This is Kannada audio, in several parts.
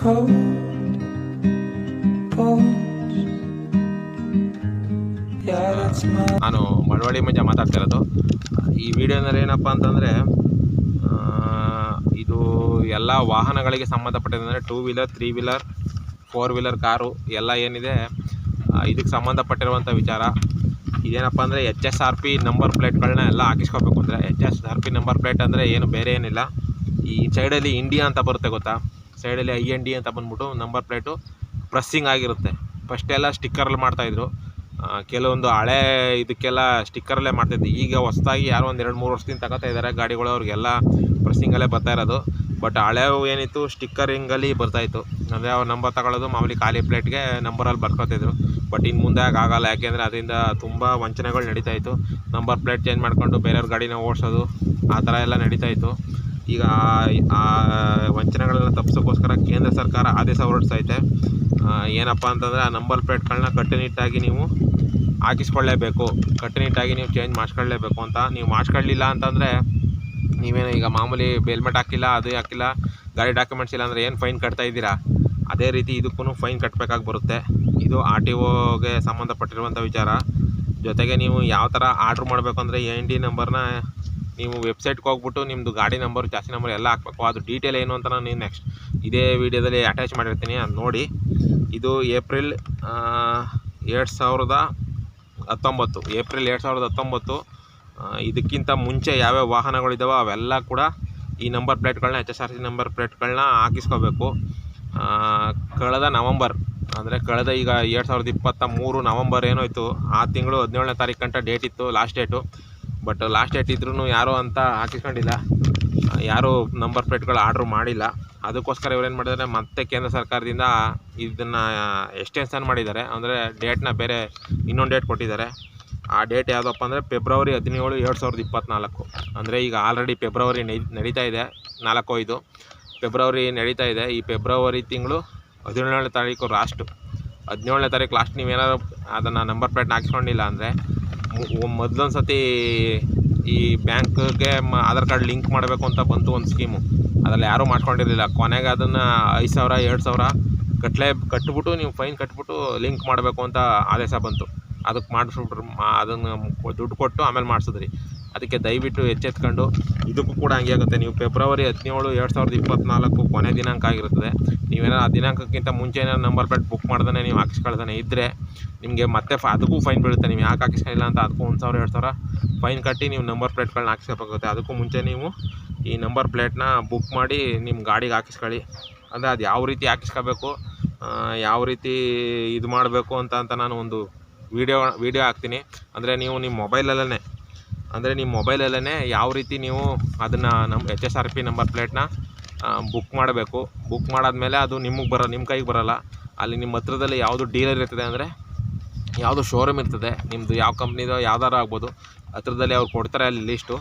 cold ನಾನು ಮಳವಳ್ಳಿ ಮಂಜ ಮಾತಾಡ್ತಾ ಇರೋದು. ಈ ವಿಡಿಯೋನಲ್ಲಿ ಏನಪ್ಪ ಅಂತಂದರೆ ಇದು ಎಲ್ಲ ವಾಹನಗಳಿಗೆ ಸಂಬಂಧಪಟ್ಟಿದೆ two wheeler three wheeler four wheeler car ಎಲ್ಲ ಏನಿದೆ ಇದಕ್ಕೆ ಸಂಬಂಧಪಟ್ಟಿರುವಂಥ ವಿಚಾರ. ಇದೇನಪ್ಪ ಅಂದರೆ H S R P number ಪ್ಲೇಟ್ಗಳನ್ನ ಎಲ್ಲ ಹಾಕಿಸ್ಕೋಬೇಕು ಅಂದರೆ H S R P number plate ಅಂದರೆ ಏನು ಬೇರೆ ಏನಿಲ್ಲ. ಈ ಸೈಡಲ್ಲಿ ಇಂಡಿಯಾ ಅಂತ ಬರುತ್ತೆ ಗೊತ್ತಾ? ಸೈಡಲ್ಲಿ ಐ ಎನ್ ಡಿ ಅಂತ ಬಂದ್ಬಿಟ್ಟು ನಂಬರ್ ಪ್ಲೇಟು ಪ್ರೆಸ್ಸಿಂಗ್ ಆಗಿರುತ್ತೆ. ಫಸ್ಟೆಲ್ಲ ಸ್ಟಿಕ್ಕರಲ್ಲಿ ಮಾಡ್ತಾಯಿದ್ರು ಕೆಲವೊಂದು ಹಳೆ ಇದಕ್ಕೆಲ್ಲ ಸ್ಟಿಕ್ಕರಲ್ಲೇ ಮಾಡ್ತಾಯಿದ್ದೆ ಈಗ ಹೊಸದಾಗಿ ಯಾರೋ ಒಂದು ಎರಡು ಮೂರು ವರ್ಷದಿಂದ ತಗೋತಾ ಇದ್ದಾರೆ ಗಾಡಿಗಳು ಅವ್ರಿಗೆಲ್ಲ ಪ್ರೆಸ್ಸಿಂಗಲ್ಲೇ ಬರ್ತಾ ಇರೋದು. ಬಟ್ ಹಳೆವು ಏನಿತ್ತು, ಸ್ಟಿಕ್ಕರಿಂಗಲ್ಲಿ ಬರ್ತಾಯಿತ್ತು ಅಂದರೆ ಅವ್ರು ನಂಬರ್ ತಗೊಳ್ಳೋದು ಮಾಮೂಲಿ ಖಾಲಿ ಪ್ಲೇಟ್ಗೆ ನಂಬರಲ್ಲಿ ಬರ್ಕೋತಿದ್ರು ಬಟ್ ಇನ್ನು ಮುಂದೆ ಆಗಲ್ಲ. ಯಾಕೆಂದರೆ ಅದರಿಂದ ತುಂಬ ವಂಚನೆಗಳು ನಡೀತಾಯಿತ್ತು ನಂಬರ್ ಪ್ಲೇಟ್ ಚೇಂಜ್ ಮಾಡ್ಕೊಂಡು ಬೇರೆಯವ್ರ ಗಾಡಿನ ಓಡಿಸೋದು, ಆ ಥರ ಎಲ್ಲ ನಡೀತಾ ಇತ್ತು. ಈಗ ಆ- ವಂಚನೆಗಳನ್ನು ತಪ್ಪಿಸೋಕ್ಕೋಸ್ಕರ ಕೇಂದ್ರ ಸರ್ಕಾರ ಆದೇಶ ಹೊರಡಿಸ್ತಾ. ಏನಪ್ಪ ಅಂತಂದರೆ ಆ ನಂಬರ್ ಪ್ಲೇಟ್ಗಳನ್ನ ಕಟ್ಟುನಿಟ್ಟಾಗಿ ನೀವು ಹಾಕಿಸ್ಕೊಳ್ಳೇಬೇಕು. ಕಟ್ಟುನಿಟ್ಟಾಗಿ ನೀವು ಚೇಂಜ್ ಮಾಡಿಸ್ಕೊಳ್ಳೇಬೇಕು ಅಂತ. ನೀವು ಮಾಡಿಸ್ಕೊಳ್ಳಿಲ್ಲ ಅಂತಂದರೆ ನೀವೇನು ಈಗ ಮಾಮೂಲಿ ಹೆಲ್ಮೆಟ್ ಹಾಕಿಲ್ಲ, ಅದು ಹಾಕಿಲ್ಲ, ಗಾಡಿ ಡಾಕ್ಯುಮೆಂಟ್ಸ್ ಇಲ್ಲ ಅಂದರೆ ಏನು ಫೈನ್ ಕಟ್ತಾ ಇದ್ದೀರಾ? ಅದೇ ರೀತಿ ಇದಕ್ಕೂ ಫೈನ್ ಕಟ್ಟಬೇಕಾಗಿ ಬರುತ್ತೆ. ಇದು ಆರ್ ಟಿ ಒಗೆ ಸಂಬಂಧಪಟ್ಟಿರುವಂಥ ವಿಚಾರ. ಜೊತೆಗೆ ನೀವು ಯಾವ ಥರ ಆರ್ಡ್ರ್ ಮಾಡಬೇಕು ಅಂದರೆ ಎನ್ ಡಿ ನಂಬರ್ನ ನೀವು ವೆಬ್ಸೈಟ್ಗೆ ಹೋಗ್ಬಿಟ್ಟು ನಿಮ್ಮದು ಗಾಡಿ ನಂಬರ್ ಜಾಸ್ತಿ ನಂಬರ್ ಎಲ್ಲ ಹಾಕಬೇಕು. ಅದು ಡೀಟೇಲ್ ಏನು ಅಂತ ನಾನು ನೆಕ್ಸ್ಟ್ ಇದೇ ವಿಡಿಯೋದಲ್ಲಿ ಅಟ್ಯಾಚ್ ಮಾಡಿರ್ತೀನಿ. ಅದು ನೋಡಿ. ಇದು ಏಪ್ರಿಲ್ ಎರಡು ಸಾವಿರದ ಹತ್ತೊಂಬತ್ತು. ಏಪ್ರಿಲ್ ಎರಡು ಸಾವಿರದ ಹತ್ತೊಂಬತ್ತು ಇದಕ್ಕಿಂತ ಮುಂಚೆ ಯಾವ್ಯಾವ ವಾಹನಗಳಿದ್ದಾವೆ ಅವೆಲ್ಲ ಕೂಡ ಈ number ಪ್ಲೇಟ್ಗಳನ್ನ H S R C number ಪ್ಲೇಟ್ಗಳನ್ನ ಹಾಕಿಸ್ಕೋಬೇಕು. ಕಳೆದ ನವಂಬರ್, ಅಂದರೆ ಕಳೆದ ಈಗ ಎರಡು ಸಾವಿರದ ಇಪ್ಪತ್ತ ಮೂರು ನವಂಬರ್ ಏನೋಯ್ತು ಆ ತಿಂಗಳು ಹದಿನೇಳನೇ ತಾರೀಕು ಗಂಟ ಡೇಟ್ ಇತ್ತು last date but last date ಇದ್ರೂ ಯಾರೂ ಅಂತ ಹಾಕಿಸ್ಕೊಂಡಿಲ್ಲ. ಯಾರೂ ನಂಬರ್ ಪ್ಲೇಟ್ಗಳು ಆರ್ಡ್ರ್ ಮಾಡಿಲ್ಲ. ಅದಕ್ಕೋಸ್ಕರ ಇವ್ರೇನು ಮಾಡಿದ್ದಾರೆ ಮತ್ತೆ ಕೇಂದ್ರ ಸರ್ಕಾರದಿಂದ ಇದನ್ನು ಎಕ್ಸ್ಟೆನ್ಷನ್ ಮಾಡಿದ್ದಾರೆ. ಅಂದರೆ ಡೇಟ್ನ ಬೇರೆ ಇನ್ನೊಂದು ಡೇಟ್ ಕೊಟ್ಟಿದ್ದಾರೆ. ಆ ಡೇಟ್ ಯಾವುದಪ್ಪ ಅಂದರೆ ಫೆಬ್ರವರಿ ಹದಿನೇಳು ಎರಡು ಸಾವಿರದ ಇಪ್ಪತ್ತ್ನಾಲ್ಕು ಅಂದರೆ ಈಗ ಆಲ್ರೆಡಿ ಫೆಬ್ರವರಿ ನಡಿ ನಡೀತಾ ಇದೆ. ನಾಲ್ಕು ಐದು. ಫೆಬ್ರವರಿ ನಡೀತಾ ಇದೆ. ಈ ಫೆಬ್ರವರಿ ತಿಂಗಳು ಹದಿನೇಳನೇ ತಾರೀಕು ಲಾಸ್ಟು ಹದಿನೇಳನೇ ತಾರೀಕು ಲಾಸ್ಟ್ ನೀವೇನಾದ್ರು ಅದನ್ನು ನಂಬರ್ ಪ್ಲೇಟ್ನ ಹಾಕ್ಸ್ಕೊಂಡಿಲ್ಲ ಅಂದರೆ ಮೊದಲೊಂದು ಸತಿ ಈ ಬ್ಯಾಂಕ್ಗೆ ಮ, ಆಧಾರ್ ಕಾರ್ಡ್ ಲಿಂಕ್ ಮಾಡಬೇಕು ಅಂತ ಬಂತು ಒಂದು ಸ್ಕೀಮು. ಅದರಲ್ಲಿ ಯಾರೂ ಮಾಡ್ಕೊಂಡಿರಲಿಲ್ಲ. ಕೊನೆಗೆ ಅದನ್ನು ಐದು ಸಾವಿರ, ಎರಡು ಸಾವಿರ ಕಟ್ಲೇ, ಕಟ್ಬಿಟ್ಟು ನೀವು ಫೈನ್ ಕಟ್ಬಿಟ್ಟು ಲಿಂಕ್ ಮಾಡಬೇಕು ಅಂತ ಆದೇಶ ಬಂತು. ಅದಕ್ಕೆ ಮಾಡಿಸ್ಬಿಟ್ರು ಅದನ್ನು ದುಡ್ಡು ಕೊಟ್ಟು ಆಮೇಲೆ ಮಾಡಿಸಿದ್ರಿ. ಅದಕ್ಕೆ ದಯವಿಟ್ಟು ಎಚ್ಚೆತ್ಕೊಂಡು, ಇದಕ್ಕೂ ಕೂಡ ಹಂಗೆ ಆಗುತ್ತೆ. ನೀವು ಫೆಬ್ರವರಿ ಹದಿನೇಳು, ಎರಡು ಸಾವಿರದ ಇಪ್ಪತ್ತ್ನಾಲ್ಕು ಕೊನೆ ದಿನಾಂಕ ಆಗಿರುತ್ತದೆ. ನೀವೇನೋ ಆ ದಿನಾಂಕಕ್ಕಿಂತ ಮುಂಚೆ ಏನಾದ್ರು ನಂಬರ್ ಪ್ಲೇಟ್ ಬುಕ್ ಮಾಡ್ದೇ ನೀವು ಹಾಕಿಸ್ಕೊಳ್ದೇ ಇದ್ದರೆ ನಿಮಗೆ ಮತ್ತೆ ಫ ಅದಕ್ಕೂ ಫೈನ್ ಬೀಳುತ್ತೆ. ನೀವು ಯಾಕೆ ಹಾಕಿಸ್ಕೊಂಡಿಲ್ಲ ಅಂತ ಅದಕ್ಕೂ ಒಂದು ಸಾವಿರ, ಎರಡು ಸಾವಿರ ಫೈನ್ ಕಟ್ಟಿ ನೀವು ನಂಬರ್ ಪ್ಲೇಟ್ಗಳನ್ನ ಹಾಕಿಸ್ಕೋಬೇಕಾಗುತ್ತೆ. ಅದಕ್ಕೂ ಮುಂಚೆ ನೀವು ಈ ನಂಬರ್ ಪ್ಲೇಟ್ನ ಬುಕ್ ಮಾಡಿ ನಿಮ್ಮ ಗಾಡಿಗೆ ಹಾಕಿಸ್ಕೊಳ್ಳಿ. ಅಂದರೆ ಅದು ಯಾವ ರೀತಿ ಹಾಕಿಸ್ಕೋಬೇಕು ಯಾವ ರೀತಿ ಇದು ಮಾಡಬೇಕು ಅಂತ ಅಂತ ನಾನು ಒಂದು ವೀಡಿಯೋ ವೀಡಿಯೋ ಹಾಕ್ತೀನಿ. ಅಂದರೆ ನೀವು ನಿಮ್ಮ ಮೊಬೈಲಲ್ಲೇ ಅಂದರೆ ನಿಮ್ಮ ಮೊಬೈಲಲ್ಲೇ ಯಾವ ರೀತಿ ನೀವು ಅದನ್ನು ನಮ್ಮ H S R P number ಪ್ಲೇಟ್ನ book ಮಾಡಬೇಕು. ಬುಕ್ ಮಾಡಾದಮೇಲೆ ಅದು ನಿಮಗೆ ಬರೋ ನಿಮ್ಮ ಕೈಗೆ ಬರೋಲ್ಲ. ಅಲ್ಲಿ ನಿಮ್ಮ ಹತ್ರದಲ್ಲಿ ಯಾವುದು ಡೀಲರ್ ಇರ್ತದೆ ಅಂದರೆ ಯಾವುದು ಶೋರೂಮ್ ಇರ್ತದೆ ನಿಮ್ಮದು ಯಾವ ಕಂಪ್ನಿದು ಯಾವ್ದಾರು ಆಗ್ಬೋದು. ಹತ್ರದಲ್ಲಿ ಅವ್ರು ಕೊಡ್ತಾರೆ ಅಲ್ಲಿ ಲಿಸ್ಟು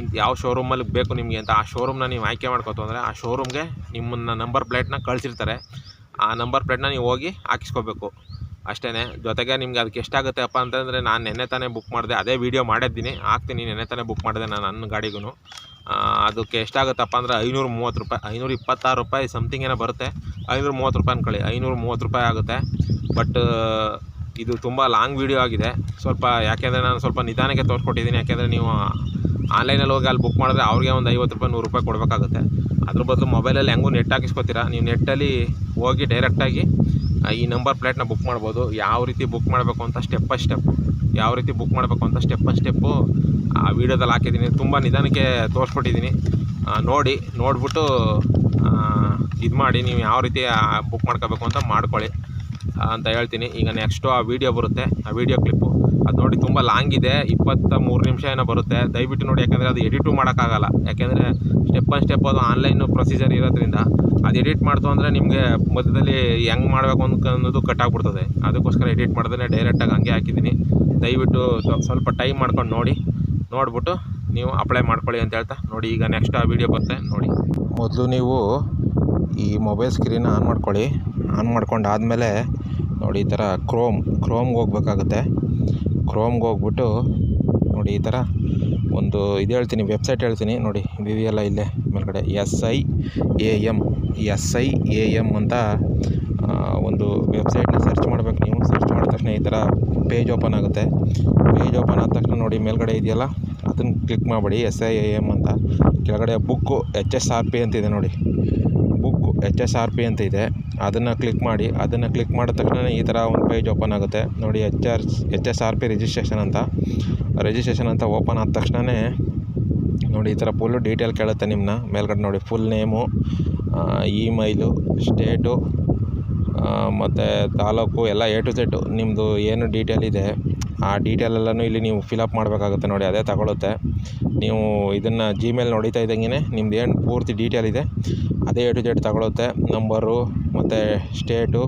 ಇಂಥ ಯಾವ ಶೋರೂಮಲ್ಲಿ ಬೇಕು ನಿಮಗೆ ಅಂತ ಆ ಶೋರೂಮ್ನ ನೀವು ಆಯ್ಕೆ ಮಾಡ್ಕೋತು ಅಂದರೆ ಆ ಶೋರೂಮ್ಗೆ ನಿಮ್ಮನ್ನ ನಂಬರ್ ಪ್ಲೇಟ್ನ ಕಳಿಸಿರ್ತಾರೆ. ಆ ನಂಬರ್ ಪ್ಲೇಟ್ನ ನೀವು ಹೋಗಿ ಹಾಕಿಸ್ಕೋಬೇಕು. ಅಷ್ಟೇ ಜೊತೆಗೆ ನಿಮ್ಗೆ ಅದಕ್ಕೆ ಎಷ್ಟಾಗುತ್ತೆ ಅಪ್ಪ ಅಂತಂದರೆ ನಾನು ನೆನ್ನೆ ತಾನೇ ಬುಕ್ ಮಾಡಿದೆ, ಅದೇ ವೀಡಿಯೋ ಮಾಡಿದ್ದೀನಿ. ಹಾಕ್ತೀನಿ, ನೆನ್ನೆ ತಾನೇ ಬುಕ್ ಮಾಡಿದೆ ನಾನು ನನ್ನ ಗಾಡಿಗೂ ಅದಕ್ಕೆ ಎಷ್ಟಾಗುತ್ತಪ್ಪ ಅಂದರೆ ಐನೂರು ಮೂವತ್ತು ರೂಪಾಯಿ, ಐನೂರು ಇಪ್ಪತ್ತಾರು ರೂಪಾಯಿ ಸಮಥಿಂಗ್ ಏನೋ ಬರುತ್ತೆ. ಐನೂರು ಮೂವತ್ತು ರೂಪಾಯಿ ಅಂದ್ಕೊಳ್ಳಿ ಐನೂರು ಮೂವತ್ತು ರೂಪಾಯಿ ಆಗುತ್ತೆ. ಬಟ್ ಇದು ತುಂಬ ಲಾಂಗ್ ವೀಡಿಯೋ ಆಗಿದೆ. ಸ್ವಲ್ಪ, ಯಾಕೆಂದರೆ ನಾನು ಸ್ವಲ್ಪ ನಿಧಾನಕ್ಕೆ ತೋರಿಸ್ಕೊಟ್ಟಿದ್ದೀನಿ. ಯಾಕೆಂದರೆ ನೀವು ಆನ್ಲೈನಲ್ಲಿ ಹೋಗಿ ಅಲ್ಲಿ ಬುಕ್ ಮಾಡಿದ್ರೆ ಅವ್ರಿಗೆ ಒಂದು ಐವತ್ತು ರೂಪಾಯಿ, ನೂರು ರೂಪಾಯಿ ಕೊಡಬೇಕಾಗುತ್ತೆ. ಅದ್ರ ಬದಲು ಮೊಬೈಲಲ್ಲಿ ಹೆಂಗೂ ನೆಟ್ ಹಾಕಿಸ್ಕೊತೀರಾ? ನೀವು ನೆಟ್ಟಲ್ಲಿ ಹೋಗಿ ಡೈರೆಕ್ಟಾಗಿ ಈ ನಂಬರ್ ಪ್ಲೇಟ್ನ ಬುಕ್ ಮಾಡ್ಬೋದು. ಯಾವ ರೀತಿ ಬುಕ್ ಮಾಡಬೇಕು ಅಂತ ಸ್ಟೆಪ್ ಬೈ ಸ್ಟೆಪ್ ಯಾವ ರೀತಿ ಬುಕ್ ಮಾಡಬೇಕು ಅಂತ ಸ್ಟೆಪ್ ಬೈ ಸ್ಟೆಪ್ಪು ಆ, ವೀಡಿಯೋದಲ್ಲಿ ಹಾಕಿದ್ದೀನಿ. ತುಂಬ ನಿಧಾನಕ್ಕೆ ತೋರಿಸ್ಕೊಟ್ಟಿದ್ದೀನಿ. ನೋಡಿ, ನೋಡಿಬಿಟ್ಟು ಇದು ಮಾಡಿ ನೀವು ಯಾವ ರೀತಿ ಬುಕ್ ಮಾಡ್ಕೋಬೇಕು ಅಂತ ಮಾಡ್ಕೊಳ್ಳಿ ಅಂತ ಹೇಳ್ತೀನಿ. ಈಗ ನೆಕ್ಸ್ಟು ಆ ವಿಡಿಯೋ ಬರುತ್ತೆ. ಆ ವಿಡಿಯೋ ಕ್ಲಿಪ್ಪು ಅದು ನೋಡಿ ತುಂಬ ಲಾಂಗ್ ಇದೆ, ಇಪ್ಪತ್ತ ಮೂರು ನಿಮಿಷ ಏನೋ ಬರುತ್ತೆ. ದಯವಿಟ್ಟು ನೋಡಿ, ಯಾಕಂದರೆ ಅದು ಎಡಿಟು ಮಾಡೋಕ್ಕಾಗಲ್ಲ. ಯಾಕೆಂದರೆ ಸ್ಟೆಪ್ ಬೈ ಸ್ಟೆಪ್ ಅದು ಆನ್ಲೈನು ಪ್ರೊಸೀಜರ್ ಇರೋದ್ರಿಂದ ಅದು ಎಡಿಟ್ ಮಾಡ್ತು ಅಂದರೆ ನಿಮಗೆ ಮಧ್ಯದಲ್ಲಿ ಹೆಂಗೆ ಮಾಡಬೇಕು ಅಂತ ಅನ್ನೋದು ಕಟ್ ಆಗ್ಬಿಡ್ತದೆ. ಅದಕ್ಕೋಸ್ಕರ ಎಡಿಟ್ ಮಾಡಿದ್ರೆ ಡೈರೆಕ್ಟಾಗಿ ಹಂಗೆ ಹಾಕಿದ್ದೀನಿ. ದಯವಿಟ್ಟು ಸ್ವ- ಸ್ವಲ್ಪ ಟೈಮ್ ಮಾಡ್ಕೊಂಡು ನೋಡಿ. ನೋಡ್ಬಿಟ್ಟು ನೀವು ಅಪ್ಲೈ ಮಾಡ್ಕೊಳ್ಳಿ ಅಂತ ಹೇಳ್ತಾ ನೋಡಿ, ಈಗ ನೆಕ್ಸ್ಟ್ ಆ ವಿಡಿಯೋ ಬರುತ್ತೆ, ನೋಡಿ. ಮೊದಲು ನೀವು ಈ ಮೊಬೈಲ್ ಸ್ಕ್ರೀನ್ ಆನ್ ಮಾಡ್ಕೊಳ್ಳಿ. ಆನ್ ಮಾಡ್ಕೊಂಡು ಆದಮೇಲೆ ನೋಡಿ, ಈ ಥರ ಕ್ರೋಮ್ ಕ್ರೋಮ್ಗೆ ಹೋಗ್ಬೇಕಾಗುತ್ತೆ. ಕ್ರೋಮ್ಗೆ ಹೋಗ್ಬಿಟ್ಟು ನೋಡಿ ಈ ಥರ ಒಂದು ಇದು ಹೇಳ್ತೀನಿ ವೆಬ್ಸೈಟ್ ಹೇಳ್ತೀನಿ. ನೋಡಿ ಇದೆಯಲ್ಲ ಇಲ್ಲೇ ಮೇಲ್ಗಡೆ. S I A M S I A M ಅಂತ ಒಂದು ವೆಬ್ಸೈಟ್ನ ಸರ್ಚ್ ಮಾಡಬೇಕು. ನೀವು ಸರ್ಚ್ ಮಾಡಿದ ತಕ್ಷಣ ಈ ಥರ ಪೇಜ್ ಓಪನ್ ಆಗುತ್ತೆ. ಪೇಜ್ ಓಪನ್ ಆದ ತಕ್ಷಣ ನೋಡಿ ಮೇಲ್ಗಡೆ ಇದೆಯಲ್ಲ, ಅದನ್ನು ಕ್ಲಿಕ್ ಮಾಡಬೇಡಿ. ಎಸ್ ಐ ಎ ಎಂ ಅಂತ. ಕೆಳಗಡೆ book H S R P ಅಂತಿದೆ ನೋಡಿ. Book H S R P ಅಂತ ಇದೆ. ಅದನ್ನು ಕ್ಲಿಕ್ ಮಾಡಿ, ಅದನ್ನು ಕ್ಲಿಕ್ ಮಾಡಿದ ತಕ್ಷಣ ಈ ಥರ ಒಂದು ಪೇಜ್ ಓಪನ್ ಆಗುತ್ತೆ. ನೋಡಿ H R H S R P registration ಅಂತ. ರಿಜಿಸ್ಟ್ರೇಷನ್ ಅಂತ ಓಪನ್ ಆದ ತಕ್ಷಣವೇ ನೋಡಿ ಈ ಥರ ಫುಲ್ಲು ಡೀಟೇಲ್ ಕೇಳುತ್ತೆ ನಿಮ್ಮನ್ನ ಮೇಲ್ಗಡೆ ನೋಡಿ ಫುಲ್ ನೇಮು ಇಮೈಲು ಸ್ಟೇಟು ಮತ್ತು ತಾಲೂಕು, ಎಲ್ಲ ಎ ಟು ಝೆಡ್ಡು ನಿಮ್ಮದು ಏನು ಡೀಟೇಲ್ ಇದೆ ಆ ಡೀಟೇಲ್ ಎಲ್ಲನೂ ಇಲ್ಲಿ ನೀವು ಫಿಲಪ್ ಮಾಡಬೇಕಾಗುತ್ತೆ ನೋಡಿ, ಅದೇ ತಗೊಳುತ್ತೆ. ನೀವು ಇದನ್ನು ಜಿಮೇಲ್ ನೋಡಿತಾ ಇದ್ದಂಗೆ ನಿಮ್ದು ಏನು ಪೂರ್ತಿ ಡೀಟೇಲ್ ಇದೆ, ಅದೇ ಎ ಟು ಜೆಡ್ ತಗೊಳುತ್ತೆ. ನಂಬರು ಮತ್ತು ಸ್ಟೇಟು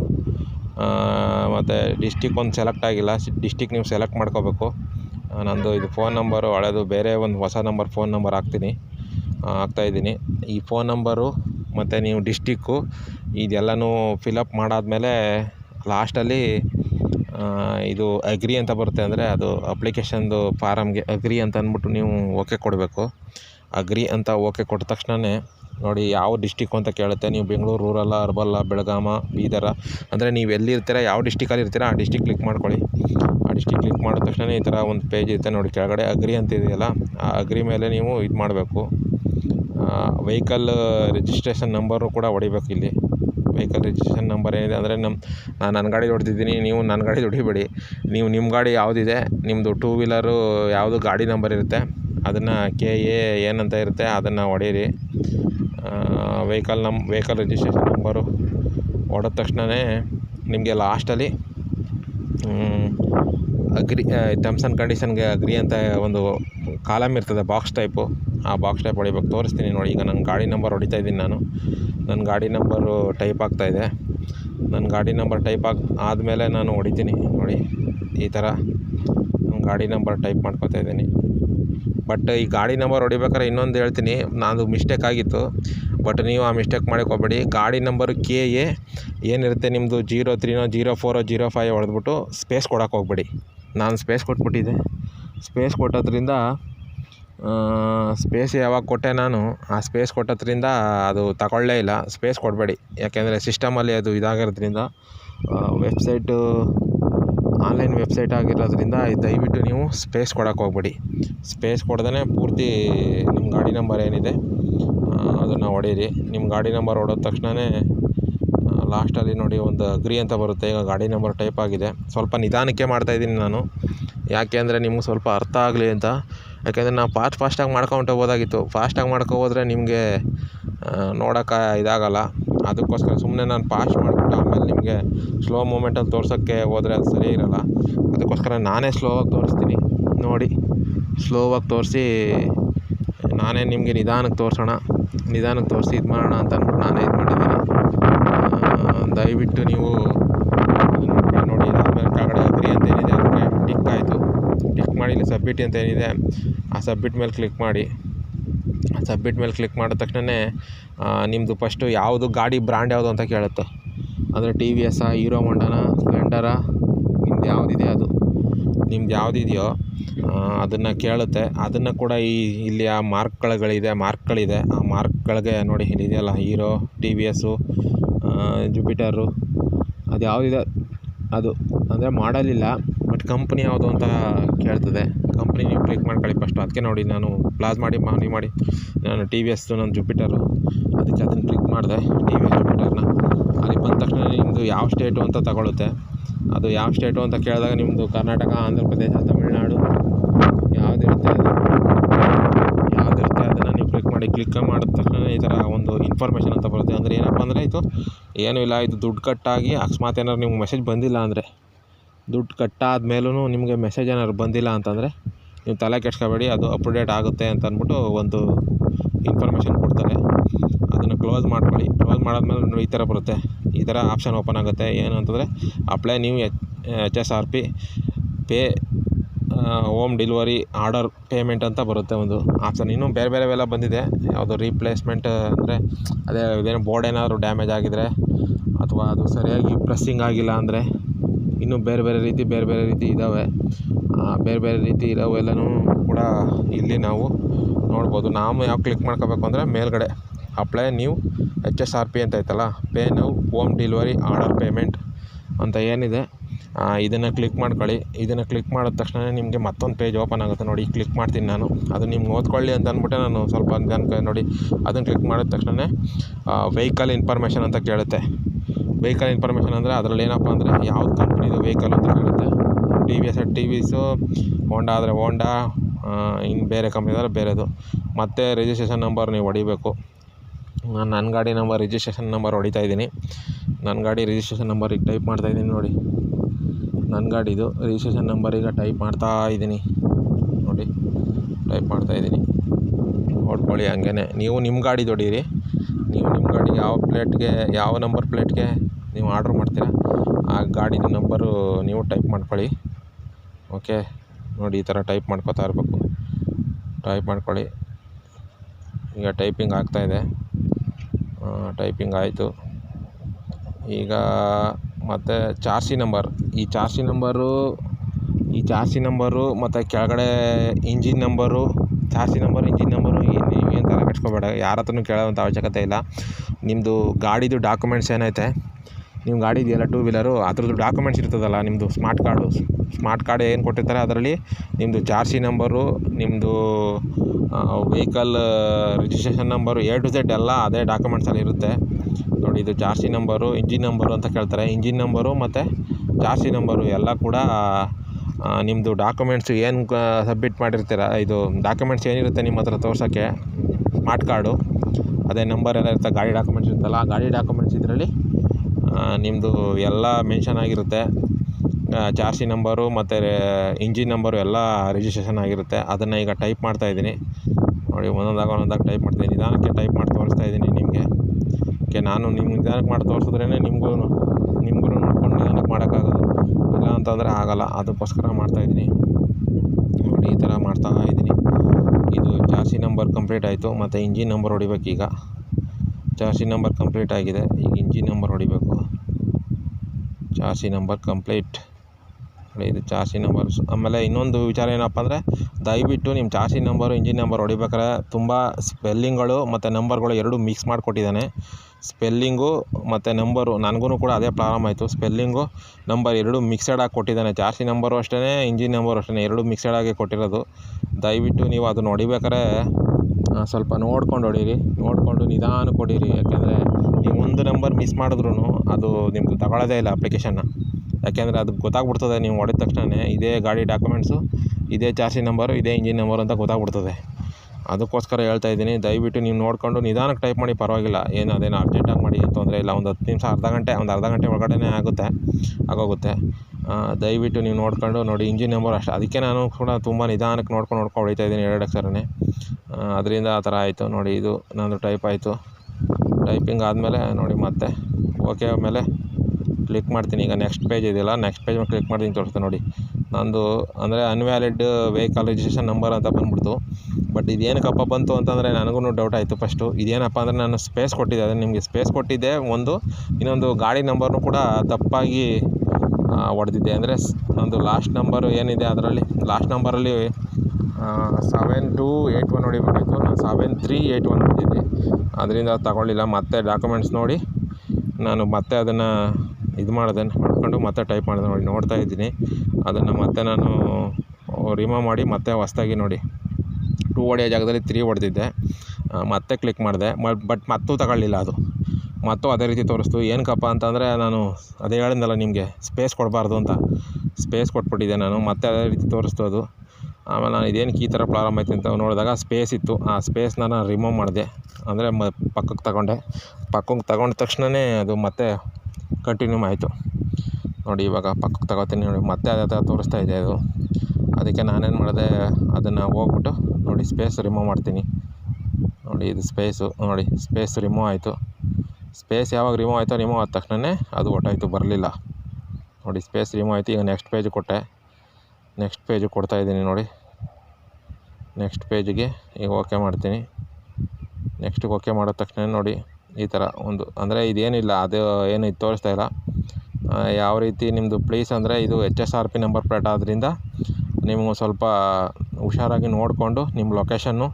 ಮತ್ತು ಡಿಸ್ಟಿಕ್ ಒಂದು ಸೆಲೆಕ್ಟ್ ಆಗಿಲ್ಲ ಡಿಸ್ಟಿಕ್ ನೀವು ಸೆಲೆಕ್ಟ್ ಮಾಡ್ಕೋಬೇಕು. ನಂದು ಇದು ಫೋನ್ ನಂಬರು ಹಳೆದು ಬೇರೆ ಒಂದು ಹೊಸ ನಂಬರ್ ಫೋನ್ ನಂಬರ್ ಹಾಕ್ತೀನಿ. ಹಾಕ್ತಾಯಿದ್ದೀನಿ ಈ ಫೋನ್ ನಂಬರು ಮತ್ತು ನೀವು ಡಿಸ್ಟಿಕ್ಕು ಇದೆಲ್ಲನೂ ಫಿಲಪ್ ಮಾಡಾದಮೇಲೆ ಲಾಸ್ಟಲ್ಲಿ ಇದು ಅಗ್ರಿ ಅಂತ ಬರುತ್ತೆ ಅಂದರೆ ಅದು ಅಪ್ಲಿಕೇಶನ್ದು ಫಾರಮ್ಗೆ ಅಗ್ರಿ ಅಂತ ಅಂದ್ಬಿಟ್ಟು ನೀವು ಓಕೆ ಕೊಡಬೇಕು. ಅಗ್ರಿ ಅಂತ ಓಕೆ ಕೊಟ್ಟ ತಕ್ಷಣವೇ ನೋಡಿ ಯಾವ ಡಿಸ್ಟಿಕ್ ಅಂತ ಕೇಳುತ್ತೆ. ನೀವು ಬೆಂಗಳೂರು ರೂರಲ್ಲ ಅರ್ಬಲ್ಲ ಬೆಳಗಾಮ, ಬೀದರ, ಅಂದರೆ ನೀವು ಎಲ್ಲಿರ್ತೀರ, ಯಾವ ಡಿಸ್ಟಿಕಲ್ಲಿ ಇರ್ತೀರ, ಆ ಡಿಸ್ಟಿಕ್ ಕ್ಲಿಕ್ ಮಾಡ್ಕೊಳ್ಳಿ. ಆ ಡಿಸ್ಟಿಕ್ ಕ್ಲಿಕ್ ಮಾಡಿದ ತಕ್ಷಣ ಈ ಥರ ಒಂದು ಪೇಜ್ ಇರುತ್ತೆ ನೋಡಿ. ಕೆಳಗಡೆ ಅಗ್ರಿ ಅಂತ ಇದೆಯಲ್ಲ, ಆ ಅಗ್ರಿ ಮೇಲೆ ನೀವು ಇದು ಮಾಡಬೇಕು. ವೆಹಿಕಲ್ ರಿಜಿಸ್ಟ್ರೇಷನ್ ನಂಬರು ಕೂಡ ಹೊಡಿಬೇಕು ಇಲ್ಲಿ. ವೆಹಿಕಲ್ ರಿಜಿಸ್ಟ್ರೇಷನ್ ನಂಬರ್ ಏನಿದೆ ಅಂದರೆ ನಮ್ಮ ನಾನು ನನ್ನ ಗಾಡಿ ಹೊಡ್ದಿದ್ದೀನಿ, ನೀವು ನನ್ನ ಗಾಡಿ ಹೊಡಿಬೇಡಿ. ನೀವು ನಿಮ್ಮ ಗಾಡಿ ಯಾವುದಿದೆ ನಿಮ್ಮದು ಟೂ ವೀಲರು ಯಾವುದು ಗಾಡಿ ನಂಬರ್ ಇರುತ್ತೆ, ಅದನ್ನು ಕೆ ಎ ಏನಂತ ಇರುತ್ತೆ, ಅದನ್ನು ಹೊಡೀರಿ. ವೆಹಿಕಲ್ ನಮ್ಮ ವೆಹಿಕಲ್ ರಿಜಿಸ್ಟ್ರೇಷನ್ ನಂಬರು ಹೊಡೆದ ತಕ್ಷಣವೇ ನಿಮಗೆ ಲಾಸ್ಟಲ್ಲಿ ಅಗ್ರಿ ಟರ್ಮ್ಸ್ ಆ್ಯಂಡ್ ಕಂಡೀಷನ್ಗೆ ಅಗ್ರಿ ಅಂತ ಒಂದು ಕಾಲಮ್ ಇರ್ತದೆ ಬಾಕ್ಸ್ ಟೈಪು ಆ ಬಾಕ್ಸ್ ಟೈಪ್ ಹೊಡಿಬೇಕು ತೋರಿಸ್ತೀನಿ ನೋಡಿ, ಈಗ ನನ್ನ ಗಾಡಿ ನಂಬರ್ ಹೊಡಿತಾ ಇದ್ದೀನಿ ನಾನು. ನನ್ನ ಗಾಡಿ ನಂಬರು ಟೈಪ್ ಆಗ್ತಾಯಿದೆ ನನ್ನ ಗಾಡಿ ನಂಬರ್ ಟೈಪ್ ಆಗಿ, ಆದಮೇಲೆ ನಾನು ಹೊಡಿತೀನಿ ನೋಡಿ. ಈ ಥರ ನನ್ನ ಗಾಡಿ ನಂಬರ್ ಟೈಪ್ ಮಾಡ್ಕೊತಾ ಇದ್ದೀನಿ. ಬಟ್ ಈ ಗಾಡಿ ನಂಬರ್ ಹೊಡಿಬೇಕಾದ್ರೆ ಇನ್ನೊಂದು ಹೇಳ್ತೀನಿ. ನಾನು ಮಿಸ್ಟೇಕ್ ಆಗಿತ್ತು. ಬಟ್ ನೀವು ಆ ಮಿಸ್ಟೇಕ್ ಹೋಗ್ಬೇಡಿ. ಗಾಡಿ ನಂಬರ್ ಕೆ, ಎ, ಏನಿರುತ್ತೆ ನಿಮ್ಮದು ಜೀರೋ ತ್ರೀನೋ ಜೀರೋ ಫೋರೋ ಜೀರೋ ಫೈವ್ ಹೊಡೆದ್ಬಿಟ್ಟು ಸ್ಪೇಸ್ ಕೊಡೋಕೆ ಹೋಗ್ಬೇಡಿ. ನಾನು ಸ್ಪೇಸ್ ಕೊಟ್ಬಿಟ್ಟಿದ್ದೆ. ಸ್ಪೇಸ್ ಕೊಟ್ಟೋದ್ರಿಂದ ಸ್ಪೇಸ್ ಯಾವಾಗ ಕೊಟ್ಟೆ ನಾನು, ಆ ಸ್ಪೇಸ್ ಕೊಟ್ಟೋದ್ರಿಂದ ಅದು ತಗೊಳ್ಳೇ ಇಲ್ಲ. ಸ್ಪೇಸ್ ಕೊಡಬೇಡಿ. ಯಾಕೆಂದರೆ ಸಿಸ್ಟಮಲ್ಲಿ ಅದು ಇದಾಗಿರೋದ್ರಿಂದ ವೆಬ್ಸೈಟು ಆನ್ಲೈನ್ ವೆಬ್ಸೈಟ್ ಆಗಿರೋದ್ರಿಂದ ದಯವಿಟ್ಟು ನೀವು ಸ್ಪೇಸ್ ಕೊಡೋಕ್ಕೆ ಹೋಗ್ಬೇಡಿ. ಸ್ಪೇಸ್ ಕೊಡ್ದೇ ಪೂರ್ತಿ ನಿಮ್ಮ ಗಾಡಿ ನಂಬರ್ ಏನಿದೆ ಅದನ್ನು ಹೊಡೀರಿ. ನಿಮ್ಮ ಗಾಡಿ ನಂಬರ್ ಹೊಡೋದ ತಕ್ಷಣವೇ ಲಾಸ್ಟಲ್ಲಿ ನೋಡಿ ಒಂದು ಅಗ್ರಿ ಅಂತ ಬರುತ್ತೆ. ಈಗ ಗಾಡಿ ನಂಬರ್ ಟೈಪ್ ಆಗಿದೆ. ಸ್ವಲ್ಪ ನಿಧಾನಕ್ಕೆ ಮಾಡ್ತಾಯಿದ್ದೀನಿ ನಾನು. ಯಾಕೆ ಅಂದರೆ ನಿಮ್ಗೆ ಸ್ವಲ್ಪ ಅರ್ಥ ಆಗಲಿ ಅಂತ. ಯಾಕೆಂದರೆ ನಾವು ಫಾಸ್ಟ್ ಫಾಸ್ಟಾಗಿ ಮಾಡ್ಕೊಂಡು ಹೋದಾಗಿತ್ತು. ಫಾಸ್ಟಾಗಿ ಮಾಡ್ಕೊ ಹೋದ್ರೆ ನಿಮಗೆ ನೋಡೋಕೆ ಇದಾಗಲ್ಲ. ಅದಕ್ಕೋಸ್ಕರ ಸುಮ್ಮನೆ ನಾನು ಫಾಸ್ಟ್ ಮಾಡಿಬಿಟ್ಟು ಆಮೇಲೆ ನಿಮಗೆ ಸ್ಲೋ ಮೂಮೆಂಟಲ್ಲಿ ತೋರ್ಸೋಕ್ಕೆ ಹೋದರೆ ಅದು ಸರಿ ಇರೋಲ್ಲ. ಅದಕ್ಕೋಸ್ಕರ ನಾನೇ ಸ್ಲೋವಾಗಿ ತೋರಿಸ್ತೀನಿ. ನೋಡಿ ಸ್ಲೋವಾಗಿ ತೋರಿಸಿ, ನಾನೇ ನಿಮಗೆ ನಿಧಾನಕ್ಕೆ ತೋರಿಸೋಣ. ನಿಧಾನಕ್ಕೆ ತೋರಿಸಿ ಇದು ಮಾಡೋಣ ಅಂತ ಅಂದ್ಬಿಟ್ಟು ನಾನೇ ಇದು ಮಾಡಿದ್ದೀನಿ ದಯವಿಟ್ಟು ನೀವು ನೋಡಿ ಇದಾದ್ಮೇಲೆ ಕೆಳಗಡೆ ಅಗ್ರಿ ಅಂತ ಏನಿದೆ ಅದಕ್ಕೆ ಟಿಕ್ ಆಯಿತು ಟಿಕ್ ಮಾಡಿ ಇಲ್ಲಿ ಸಬ್ಮಿಟ್ ಅಂತ ಏನಿದೆ, ಆ ಸಬ್ಮಿಟ್ ಮೇಲೆ ಕ್ಲಿಕ್ ಮಾಡಿ. ಸಬ್ಮಿಟ್ ಮೇಲೆ ಕ್ಲಿಕ್ ಮಾಡಿದ ತಕ್ಷಣವೇ ನಿಮ್ಮದು ಫಸ್ಟು ಯಾವುದು ಗಾಡಿ ಬ್ರ್ಯಾಂಡ್ ಯಾವುದು ಅಂತ ಕೇಳುತ್ತೆ. ಅಂದರೆ ಟಿ ವಿ ಎಸ್ಸಾ ಹೀರೋ ಹೊಂಡನ ಸ್ಪ್ಲೆಂಡರ ನಿಮ್ದು ಯಾವುದಿದೆ ಅದು? ನಿಮ್ದು ಯಾವುದಿದೆಯೋ ಅದನ್ನು ಕೇಳುತ್ತೆ. ಅದನ್ನು ಕೂಡ ಈ, ಇಲ್ಲಿ ಆ ಮಾರ್ಕ್ಗಳಿದೆ ಮಾರ್ಕ್ಗಳಿದೆ. ಆ ಮಾರ್ಕ್ಗಳಿಗೆ ನೋಡಿ ಇಲ್ಲಿದೆಯಲ್ಲ Hero T V S Jupiter ಅದು ಯಾವುದಿದೆ? ಅದು, ಅಂದರೆ ಮಾಡಲ್ ಇಲ್ಲ ಬಟ್ ಕಂಪ್ನಿ ಯಾವುದು ಅಂತ ಕೇಳ್ತದೆ. ಕಂಪ್ನಿ ನೀವು ಕ್ಲಿಕ್ ಮಾಡ್ಕೊಳ್ಳಿ ಫಸ್ಟು ಅದಕ್ಕೆ ನೋಡಿ ನಾನು ಪ್ಲಾಸ್ ಮಾಡಿ ಮಾಡಿ ಮಾಡಿ. ನಾನು ಟಿ ವಿ ಎಸ್ದು ನನ್ನ ಜುಪಿಟರು ಅದಕ್ಕೆ ಅದನ್ನು ಕ್ಲಿಕ್ ಮಾಡಿದೆ ಟಿ ವಿ ಎಸ್ ಜುಪಿಟರ್ನ ಅಲ್ಲಿ ಬಂದ ತಕ್ಷಣ ನಿಮ್ಮದು ಯಾವ ಸ್ಟೇಟು ಅಂತ ತಗೊಳುತ್ತೆ. ಅದು ಯಾವ ಸ್ಟೇಟು ಅಂತ ಕೇಳಿದಾಗ ನಿಮ್ಮದು ಕರ್ನಾಟಕ, ಆಂಧ್ರ ಪ್ರದೇಶ, ತಮಿಳುನಾಡು ಯಾವುದಿರುತ್ತೆ ಅದು? ಯಾವುದಿರುತ್ತೆ ಅದನ್ನು ನೀವು ಕ್ಲಿಕ್ ಮಾಡಿ ಕ್ಲಿಕ್ ಮಾಡಿದ ತಕ್ಷಣ ಈ ಥರ ಒಂದು ಇನ್ಫಾರ್ಮೇಷನ್ ಅಂತ ಬರುತ್ತೆ. ಅಂದರೆ ಏನಪ್ಪ ಅಂದರೆ ಇದು ಏನೂ ಇಲ್ಲ, ಇದು ದುಡ್ಡು ಕಟ್ಟಾಗಿ ಅಕಸ್ಮಾತ್ ಏನಾದ್ರು ನಿಮ್ಗೆ ಮೆಸೇಜ್ ಬಂದಿಲ್ಲ ಅಂದರೆ. ದುಡ್ಡು ಕಟ್ಟಾದ ಮೇಲೂ ನಿಮಗೆ ಮೆಸೇಜ್ ಏನಾದ್ರು ಬಂದಿಲ್ಲ ಅಂತಂದರೆ ನೀವು ತಲೆ ಕೆಡ್ಸ್ಕೊಬೇಡಿ, ಅದು ಅಪ್ಡೇಟ್ ಆಗುತ್ತೆ ಅಂತ ಅಂದ್ಬಿಟ್ಟು ಒಂದು ಇನ್ಫಾರ್ಮೇಷನ್ ಕೊಡ್ತಾರೆ. ಅದನ್ನು ಕ್ಲೋಸ್ ಮಾಡ್ಕೊಳ್ಳಿ. ಕ್ಲೋಸ್ ಮಾಡಾದ್ಮೇಲೆ ಈ ಥರ ಬರುತ್ತೆ. ಈ ಥರ ಆಪ್ಷನ್ ಓಪನ್ ಆಗುತ್ತೆ. ಏನು ಅಂತಂದರೆ ಅಪ್ಲೈ ನೀವು H S R P pay home delivery order payment ಅಂತ ಬರುತ್ತೆ ಒಂದು ಆಪ್ಷನ್ ಇನ್ನೂ ಬೇರೆ ಬೇರೆವೆಲ್ಲ ಬಂದಿದೆ. ಯಾವುದು ರೀಪ್ಲೇಸ್ಮೆಂಟ್ ಅಂದರೆ ಅದೇ ಇದೇನು ಬೋರ್ಡ್ ಏನಾದರೂ ಡ್ಯಾಮೇಜ್ ಆಗಿದ್ರೆ ಅಥವಾ ಅದು ಸರಿಯಾಗಿ ಪ್ರೆಸ್ಸಿಂಗ್ ಆಗಿಲ್ಲ ಅಂದರೆ ಇನ್ನೂ ಬೇರೆ ಬೇರೆ ರೀತಿ ಬೇರೆ ಬೇರೆ ರೀತಿ ಇದ್ದಾವೆ ಬೇರೆ ಬೇರೆ ರೀತಿ ಇರೋವೆಲ್ಲನೂ ಕೂಡ ಇಲ್ಲಿ ನಾವು ನೋಡ್ಬೋದು. ನಾವು ಯಾವ ಕ್ಲಿಕ್ ಮಾಡ್ಕೋಬೇಕು ಅಂದರೆ ಮೇಲುಗಡೆ apply new H S R P ಅಂತ ಐತಲ್ಲ pay now home delivery order payment ಅಂತ ಏನಿದೆ ಇದನ್ನು ಕ್ಲಿಕ್ ಮಾಡ್ಕೊಳ್ಳಿ. ಇದನ್ನು ಕ್ಲಿಕ್ ಮಾಡಿದ ತಕ್ಷಣ ನಿಮಗೆ ಮತ್ತೊಂದು ಪೇಜ್ ಓಪನ್ ಆಗುತ್ತೆ ನೋಡಿ. ಕ್ಲಿಕ್ ಮಾಡ್ತೀನಿ ನಾನು. ಅದು ನಿಮ್ಗೆ ಓದ್ಕೊಳ್ಳಿ ಅಂತ ಅಂದ್ಬಿಟ್ಟು ನಾನು ಸ್ವಲ್ಪ ಜನಕ್ಕೆ ನೋಡಿ. ಅದನ್ನು ಕ್ಲಿಕ್ ಮಾಡಿದ ತಕ್ಷಣ ವೆಹಿಕಲ್ ಇನ್ಫಾರ್ಮೇಷನ್ ಅಂತ ಕೇಳುತ್ತೆ. ವೆಹಿಕಲ್ ಇನ್ಫಾರ್ಮೇಷನ್ ಅಂದರೆ ಅದರಲ್ಲಿ ಏನಪ್ಪ ಅಂದರೆ ಯಾವ್ದು ಕಂಪ್ನಿದು ವೆಹಿಕಲ್ ಅಂತ ಕೇಳುತ್ತೆ T V S T V S Honda ಆದರೆ ಹೋಂಡಾ ಇನ್ನು ಬೇರೆ ಕಂಪ್ನಿ ಆದರೆ ಬೇರೆದು. ಮತ್ತು ರಿಜಿಸ್ಟ್ರೇಷನ್ ನಂಬರ್ ನೀವು ಹೊಡಿಬೇಕು. ನಾನು ನನ್ನ ಗಾಡಿ ನಂಬರ್ ರಿಜಿಸ್ಟ್ರೇಷನ್ ನಂಬರ್ ಹೊಡಿತಾ ಇದ್ದೀನಿ. ನನ್ನ ಗಾಡಿ ರಿಜಿಸ್ಟ್ರೇಷನ್ ನಂಬರ್ ಈಗ ಟೈಪ್ ಮಾಡ್ತಾ ಇದ್ದೀನಿ ನೋಡಿ. ನನ್ನ ಗಾಡಿದು ರಿಜಿಸ್ಟ್ರೇಷನ್ ನಂಬರ್ ಈಗ ಟೈಪ್ ಮಾಡ್ತಾ ಇದ್ದೀನಿ. ನೋಡಿ ಟೈಪ್ ಮಾಡ್ತಾ ಇದ್ದೀನಿ. ಹೊಡ್ಕೊಳ್ಳಿ ಹಂಗೇ ನೀವು ನಿಮ್ಮ ಗಾಡಿ ಹೊಡೀರಿ. ನೀವು ನಿಮ್ಮ ಗಾಡಿ ಯಾವ ಪ್ಲೇಟ್ಗೆ ಯಾವ ನಂಬರ್ ಪ್ಲೇಟ್ಗೆ ನೀವು ಆರ್ಡ್ರ್ ಮಾಡ್ತೀರಾ? ಆ ಗಾಡಿನ ನಂಬರು ನೀವು ಟೈಪ್ ಮಾಡ್ಕೊಳ್ಳಿ. ಓಕೆ? ನೋಡಿ, ಈ ಥರ ಟೈಪ್ ಮಾಡ್ಕೋತಾ ಇರಬೇಕು. ಟೈಪ್ ಮಾಡ್ಕೊಳ್ಳಿ. ಈಗ ಟೈಪಿಂಗ್ ಆಗ್ತಾಯಿದೆ ಟೈಪಿಂಗ್ ಆಯಿತು. ಈಗ ಮತ್ತು ಚಾರ್ಸಿ ನಂಬರ್. ಈ ಚಾರ್ಸಿ ನಂಬರು, ಈ ಚಾರ್ಸಿ ನಂಬರು, ಮತ್ತು ಕೆಳಗಡೆ ಇಂಜಿನ್ ನಂಬರು, ಚಾರ್ಸಿ ನಂಬರು, ಇಂಜಿನ್ ನಂಬರು ನೀವೇನು ತಲೆ ಕೆಡ್ಸ್ಕೊಬೇಡ ಯಾರ ಹತ್ರನೂ ಕೇಳೋವಂಥ ಅವಶ್ಯಕತೆ ಇಲ್ಲ. ನಿಮ್ಮದು ಗಾಡಿದು ಡಾಕ್ಯುಮೆಂಟ್ಸ್ ಏನೈತೆ? ನಿಮ್ಮ ಗಾಡಿ ಇದೆಯಲ್ಲ ಟೂ ವೀಲರು ಅದ್ರದ್ದು ಡಾಕ್ಯುಮೆಂಟ್ಸ್ ಇರ್ತದಲ್ಲ ನಿಮ್ಮದು ಸ್ಮಾರ್ಟ್ ಕಾರ್ಡು ಸ್ಮಾರ್ಟ್ ಕಾರ್ಡ್ ಏನು ಕೊಟ್ಟಿರ್ತಾರೆ ಅದರಲ್ಲಿ ನಿಮ್ಮದು ಚಾರ್ಸಿ ನಂಬರು ನಿಮ್ಮದು vehicle registration number A to Z ಎಲ್ಲ ಅದೇ ಡಾಕ್ಯುಮೆಂಟ್ಸಲ್ಲಿ ಇರುತ್ತೆ. ನೋಡಿ, ಇದು ಚಾರ್ಸಿ ನಂಬರು ಇಂಜಿನ್ ನಂಬರು ಅಂತ ಕೇಳ್ತಾರೆ. ಇಂಜಿನ್ ನಂಬರು ಮತ್ತು ಚಾರ್ಸಿ ನಂಬರು ಎಲ್ಲ ಕೂಡ ನಿಮ್ಮದು ಡಾಕ್ಯುಮೆಂಟ್ಸ್ ಏನು ಸಬ್ಮಿಟ್ ಮಾಡಿರ್ತೀರ, ಇದು ಡಾಕ್ಯುಮೆಂಟ್ಸ್ ಏನಿರುತ್ತೆ ನಿಮ್ಮ ಹತ್ರ ತೋರ್ಸೋಕ್ಕೆ ಸ್ಮಾರ್ಟ್ ಕಾರ್ಡು ಅದೇ ನಂಬರ್ ಎಲ್ಲ ಇರುತ್ತೆ, ಗಾಡಿ ಡಾಕ್ಯುಮೆಂಟ್ಸ್ ಇರುತ್ತಲ್ಲ ಗಾಡಿ ಡಾಕ್ಯುಮೆಂಟ್ಸ್ ಇದರಲ್ಲಿ ನಿಮ್ಮದು ಎಲ್ಲ ಮೆನ್ಷನ್ ಆಗಿರುತ್ತೆ. ಚಾರ್ಸಿ ನಂಬರು ಮತ್ತು ಇಂಜಿನ್ ನಂಬರು ಎಲ್ಲ ರಿಜಿಸ್ಟ್ರೇಷನ್ ಆಗಿರುತ್ತೆ. ಅದನ್ನು ಈಗ ಟೈಪ್ ಮಾಡ್ತಾಯಿದ್ದೀನಿ ನೋಡಿ, ಒಂದೊಂದಾಗ ಒಂದೊಂದಾಗಿ ಟೈಪ್ ಮಾಡ್ತೀನಿ ನಿಧಾನಕ್ಕೆ ಟೈಪ್ ಮಾಡಿ ತೋರಿಸ್ತಾ ಇದ್ದೀನಿ ನಿಮಗೆ. ಓಕೆ ನಾನು ನಿಮ್ಗೆ ನಿಧಾನಕ್ಕೆ ಮಾಡಿ ತೋರಿಸಿದ್ರೇ ನಿಮಗೂ ನಿಮಗೂ ನೋಡ್ಕೊಂಡು ನಿಧಾನಕ್ಕೆ ಮಾಡೋಕ್ಕಾಗೋದು. ಇಲ್ಲ ಅಂತಂದರೆ ಆಗೋಲ್ಲ. ಅದಕ್ಕೋಸ್ಕರ ಮಾಡ್ತಾಯಿದ್ದೀನಿ ನೋಡಿ, ಈ ಥರ ಮಾಡ್ತಾ ಇದ್ದೀನಿ. ಇದು ಚಾರ್ಸಿ ನಂಬರ್ ಕಂಪ್ಲೀಟ್ ಆಯಿತು. ಮತ್ತು ಇಂಜಿನ್ ನಂಬರ್ ಹೊಡಿಬೇಕೀಗ. ಚಾರ್ಸಿ ನಂಬರ್ ಕಂಪ್ಲೀಟ್ ಆಗಿದೆ. ಈಗ ಇಂಜಿನ್ ನಂಬರ್ ಹೊಡಿಬೇಕು. ಚಾರ್ಸಿ ನಂಬರ್ ಕಂಪ್ಲೀಟ್. ಇದು ಚಾರ್ಸಿ ನಂಬರ್. ಆಮೇಲೆ ಇನ್ನೊಂದು ವಿಚಾರ ಏನಪ್ಪ ಅಂದರೆ, ದಯವಿಟ್ಟು ನಿಮ್ಮ ಚಾರ್ಸಿ ನಂಬರು ಇಂಜಿನ್ ನಂಬರ್ ಹೊಡಿಬೇಕಾದ್ರೆ ತುಂಬ ಸ್ಪೆಲ್ಲಿಂಗ್ಗಳು ಮತ್ತು ನಂಬರ್ಗಳು ಎರಡೂ ಮಿಕ್ಸ್ ಮಾಡಿಕೊಟ್ಟಿದ್ದಾನೆ. ಸ್ಪೆಲ್ಲಿಂಗು ಮತ್ತು ನಂಬರು ನನಗೂ ಕೂಡ ಅದೇ ಪ್ರಾಬ್ಲಮ್ ಆಯಿತು. ಸ್ಪೆಲ್ಲಿಂಗು ನಂಬರ್ ಎರಡೂ ಮಿಕ್ಸೆಡ್ ಆಗಿ ಕೊಟ್ಟಿದ್ದಾನೆ. ಚಾರ್ಸಿ ನಂಬರು ಅಷ್ಟೇ ಇಂಜಿನ್ ನಂಬರು ಅಷ್ಟೇ ಎರಡೂ ಮಿಕ್ಸೆಡ್ ಆಗಿ ಕೊಟ್ಟಿರೋದು. ದಯವಿಟ್ಟು ನೀವು ಅದನ್ನು ಹೊಡಿಬೇಕಾರೆ ಸ್ವಲ್ಪ ನೋಡ್ಕೊಂಡು ಹೊಡೀರಿ. ನೋಡಿಕೊಂಡು ನಿಧಾನಕ್ಕೆ ಹೊಡೀರಿ ಯಾಕೆಂದರೆ ನೀವು ಒಂದು ನಂಬರ್ ಮಿಸ್ ಮಾಡಿದ್ರೂ ಅದು ನಿಮ್ಮದು ತಗೊಳ್ಳೋದೇ ಇಲ್ಲ ಅಪ್ಲಿಕೇಶನ್ನ ಯಾಕೆಂದರೆ ಅದು ಗೊತ್ತಾಗ್ಬಿಡ್ತದೆ ನೀವು ಹೊಡೆದ ತಕ್ಷಣವೇ ಇದೇ ಗಾಡಿ ಡಾಕ್ಯುಮೆಂಟ್ಸು ಇದೇ ಚಾರ್ಸಿ ನಂಬರು ಇದೇ ಇಂಜಿನ್ ನಂಬರು ಅಂತ ಗೊತ್ತಾಗ್ಬಿಡ್ತದೆ. ಅದಕ್ಕೋಸ್ಕರ ಹೇಳ್ತಾ ಇದ್ದೀನಿ, ದಯವಿಟ್ಟು ನೀವು ನೋಡಿಕೊಂಡು ನಿಧಾನಕ್ಕೆ ಟೈಪ್ ಮಾಡಿ, ಪರವಾಗಿಲ್ಲ. ಏನು, ಅದೇನು ಅರ್ಜೆಂಟಾಗಿ ಮಾಡಿ ತೊಂದರೆ ಇಲ್ಲ. ಒಂದು ಹತ್ತು ನಿಮಿಷ, ಅರ್ಧ ಗಂಟೆ, ಒಂದು ಅರ್ಧ ಗಂಟೆ ಒಳಗಡೆನೇ ಆಗುತ್ತೆ, ಆಗೋಗುತ್ತೆ. ದಯವಿಟ್ಟು ನೀವು ನೋಡ್ಕೊಂಡು ನೋಡಿ ಇಂಜಿನ್ ನಂಬರ್ ಅಷ್ಟೇ. ಅದಕ್ಕೆ ನಾನು ಕೂಡ ತುಂಬ ನಿಧಾನಕ್ಕೆ ನೋಡ್ಕೊಂಡು ನೋಡ್ಕೊಂಡು ಹೊಡಿತಾ ಇದ್ದೀನಿ ಎರಡು ಅಕ್ಷರನೇ ಅದರಿಂದ ಆ ಥರ ಆಯಿತು. ನೋಡಿ, ಇದು ನಂದು ಟೈಪ್ ಆಯಿತು. ಟೈಪಿಂಗ್ ಆದಮೇಲೆ ನೋಡಿ ಮತ್ತೆ ಓಕೆ ಆಮೇಲೆ ಕ್ಲಿಕ್ ಮಾಡ್ತೀನಿ. ಈಗ ನೆಕ್ಸ್ಟ್ ಪೇಜ್ ಇದೆಯಲ್ಲ ನೆಕ್ಸ್ಟ್ ಪೇಜ್ ಮೇಲೆ ಕ್ಲಿಕ್ ಮಾಡ್ತೀನಿ ತೋರಿಸ್ತೆ ನೋಡಿ. ನಂದು ಅಂದರೆ ಅನ್ವ್ಯಾಲಿಡ್ ವೆಹಿಕಲ್ ರಿಜಿಸ್ಟ್ರೇಷನ್ ನಂಬರ್ ಅಂತ ಬಂದ್ಬಿಡ್ತು. ಬಟ್ ಇದೇನಕ್ಕಪ್ಪ ಬಂತು ಅಂತಂದರೆ ನನಗೂ ಡೌಟ್ ಆಯಿತು ಫಸ್ಟು ಇದೇನಪ್ಪ ಅಂದರೆ ನಾನು ಸ್ಪೇಸ್ ಕೊಟ್ಟಿದ್ದೆ. ಅದೇ ನಿಮಗೆ ಸ್ಪೇಸ್ ಕೊಟ್ಟಿದ್ದೆ ಒಂದು, ಇನ್ನೊಂದು ಗಾಡಿ ನಂಬರ್ನು ಕೂಡ ತಪ್ಪಾಗಿ ಹೊಡೆದಿದ್ದೆ ಅಂದರೆ ನಂದು ಲಾಸ್ಟ್ ನಂಬರು ಏನಿದೆ ಅದರಲ್ಲಿ? ಲಾಸ್ಟ್ ನಂಬರಲ್ಲಿ ಸೆವೆನ್ ಟು ಏಯ್ಟ್ ಒನ್ ಹೊಡಿಬೇಕಾಯಿತು ನಾನು ಸೆವೆನ್ ತ್ರೀ ಏಯ್ಟ್ ಒನ್ ಹೊಡೆದಿದ್ದೆ ಅದರಿಂದ ತಗೊಳ್ಳಿಲ್ಲ. ಮತ್ತೆ ಡಾಕ್ಯುಮೆಂಟ್ಸ್ ನೋಡಿ. ನಾನು ಮತ್ತೆ ಅದನ್ನು ಇದು ಮಾಡಿದೆ ಮಾಡ್ಕೊಂಡು ಮತ್ತೆ ಟೈಪ್ ಮಾಡಿದೆ ನೋಡಿ, ನೋಡ್ತಾ ಇದ್ದೀನಿ. ಅದನ್ನು ಮತ್ತೆ ನಾನು ರಿಮೂವ್ ಮಾಡಿ ಮತ್ತೆ ಹೊಸ್ದಾಗಿ ನೋಡಿ. ಟೂ ಹೊಡೆಯೋ ಜಾಗದಲ್ಲಿ ತ್ರೀ ಹೊಡೆದಿದ್ದೆ. ಮತ್ತೆ ಕ್ಲಿಕ್ ಮಾಡಿದೆ. ಬಟ್ ಮತ್ತೂ ತಗೊಳ್ಳಿಲ್ಲ ಅದು. ಮತ್ತೂ ಅದೇ ರೀತಿ ತೋರಿಸ್ತು. ಏನಕ್ಕಪ್ಪ ಅಂತಂದರೆ ನಾನು ಅದೇ ಹೇಳಿದ್ನಲ್ಲ ನಿಮಗೆ ಸ್ಪೇಸ್ ಕೊಡಬಾರ್ದು ಅಂತ. ಸ್ಪೇಸ್ ಕೊಟ್ಬಿಟ್ಟಿದ್ದೆ ನಾನು, ಮತ್ತೆ ಅದೇ ರೀತಿ ತೋರಿಸ್ತು ಅದು. ಆಮೇಲೆ ನಾನು ಇದೇನಕ್ಕೆ ಈ ಥರ ಪ್ರಾಬ್ಲಮ್ ಆಯ್ತು ಅಂತ ನೋಡಿದಾಗ ಸ್ಪೇಸ್ ಇತ್ತು. ಆ ಸ್ಪೇಸ್ನ ನಾನು ರಿಮೂವ್ ಮಾಡಿದೆ. ಅಂದರೆ ಮ ಪಕ್ಕಕ್ಕೆ ತಗೊಂಡೆ. ಪಕ್ಕಕ್ಕೆ ತಗೊಂಡ ತಕ್ಷಣವೇ ಅದು ಮತ್ತೆ ಕಂಟಿನ್ಯೂ ಆಯಿತು ನೋಡಿ, ಇವಾಗ ಪಕ್ಕಕ್ಕೆ ತಗೋತೀನಿ ನೋಡಿ, ಮತ್ತೆ ಅದೇ ಥರ ತೋರಿಸ್ತಾ ಇದೆ ಅದು. ಅದಕ್ಕೆ ನಾನೇನು ಮಾಡಿದೆ, ಅದನ್ನು ಹೋಗ್ಬಿಟ್ಟು ನೋಡಿ ಸ್ಪೇಸ್ ರಿಮೂವ್ ಮಾಡ್ತೀನಿ. ನೋಡಿ, ಇದು ಸ್ಪೇಸು ನೋಡಿ ಸ್ಪೇಸ್ ರಿಮೂವ್ ಆಯಿತು. ಸ್ಪೇಸ್ ಯಾವಾಗ ರಿಮೂವ್ ಆಯಿತೋ ರಿಮೂವ್ ಆದ ತಕ್ಷಣವೇ ಅದು ಒಟ್ಟಾಯಿತು, ಬರಲಿಲ್ಲ. ನೋಡಿ ಸ್ಪೇಸ್ ರಿಮೂವ್ ಆಯಿತು, ಈಗ ನೆಕ್ಸ್ಟ್ ಪೇಜ್ ಕೊಟ್ಟೆ. ನೆಕ್ಸ್ಟ್ ಪೇಜಿಗೆ ಕೊಡ್ತಾ ಇದ್ದೀನಿ ನೋಡಿ. ನೆಕ್ಸ್ಟ್ ಪೇಜಿಗೆ ಈಗ ಓಕೆ ಮಾಡ್ತೀನಿ. ನೆಕ್ಸ್ಟಿಗೆ ಓಕೆ ಮಾಡಿದ ತಕ್ಷಣ ನೋಡಿ ಈ ಥರ ಒಂದು, ಅಂದರೆ ಇದೇನಿಲ್ಲ, ಅದು ಏನು ಇದು ತೋರಿಸ್ತಾ ಇಲ್ಲ. ಯಾವ ರೀತಿ ನಿಮ್ಮದು ಪ್ಲೀಸ್ ಅಂದರೆ ಇದು H S R P number plate ಆದ್ದರಿಂದ ನೀವು ಸ್ವಲ್ಪ ಹುಷಾರಾಗಿ ನೋಡಿಕೊಂಡು ನಿಮ್ಮ ಲೊಕೇಶನ್ನು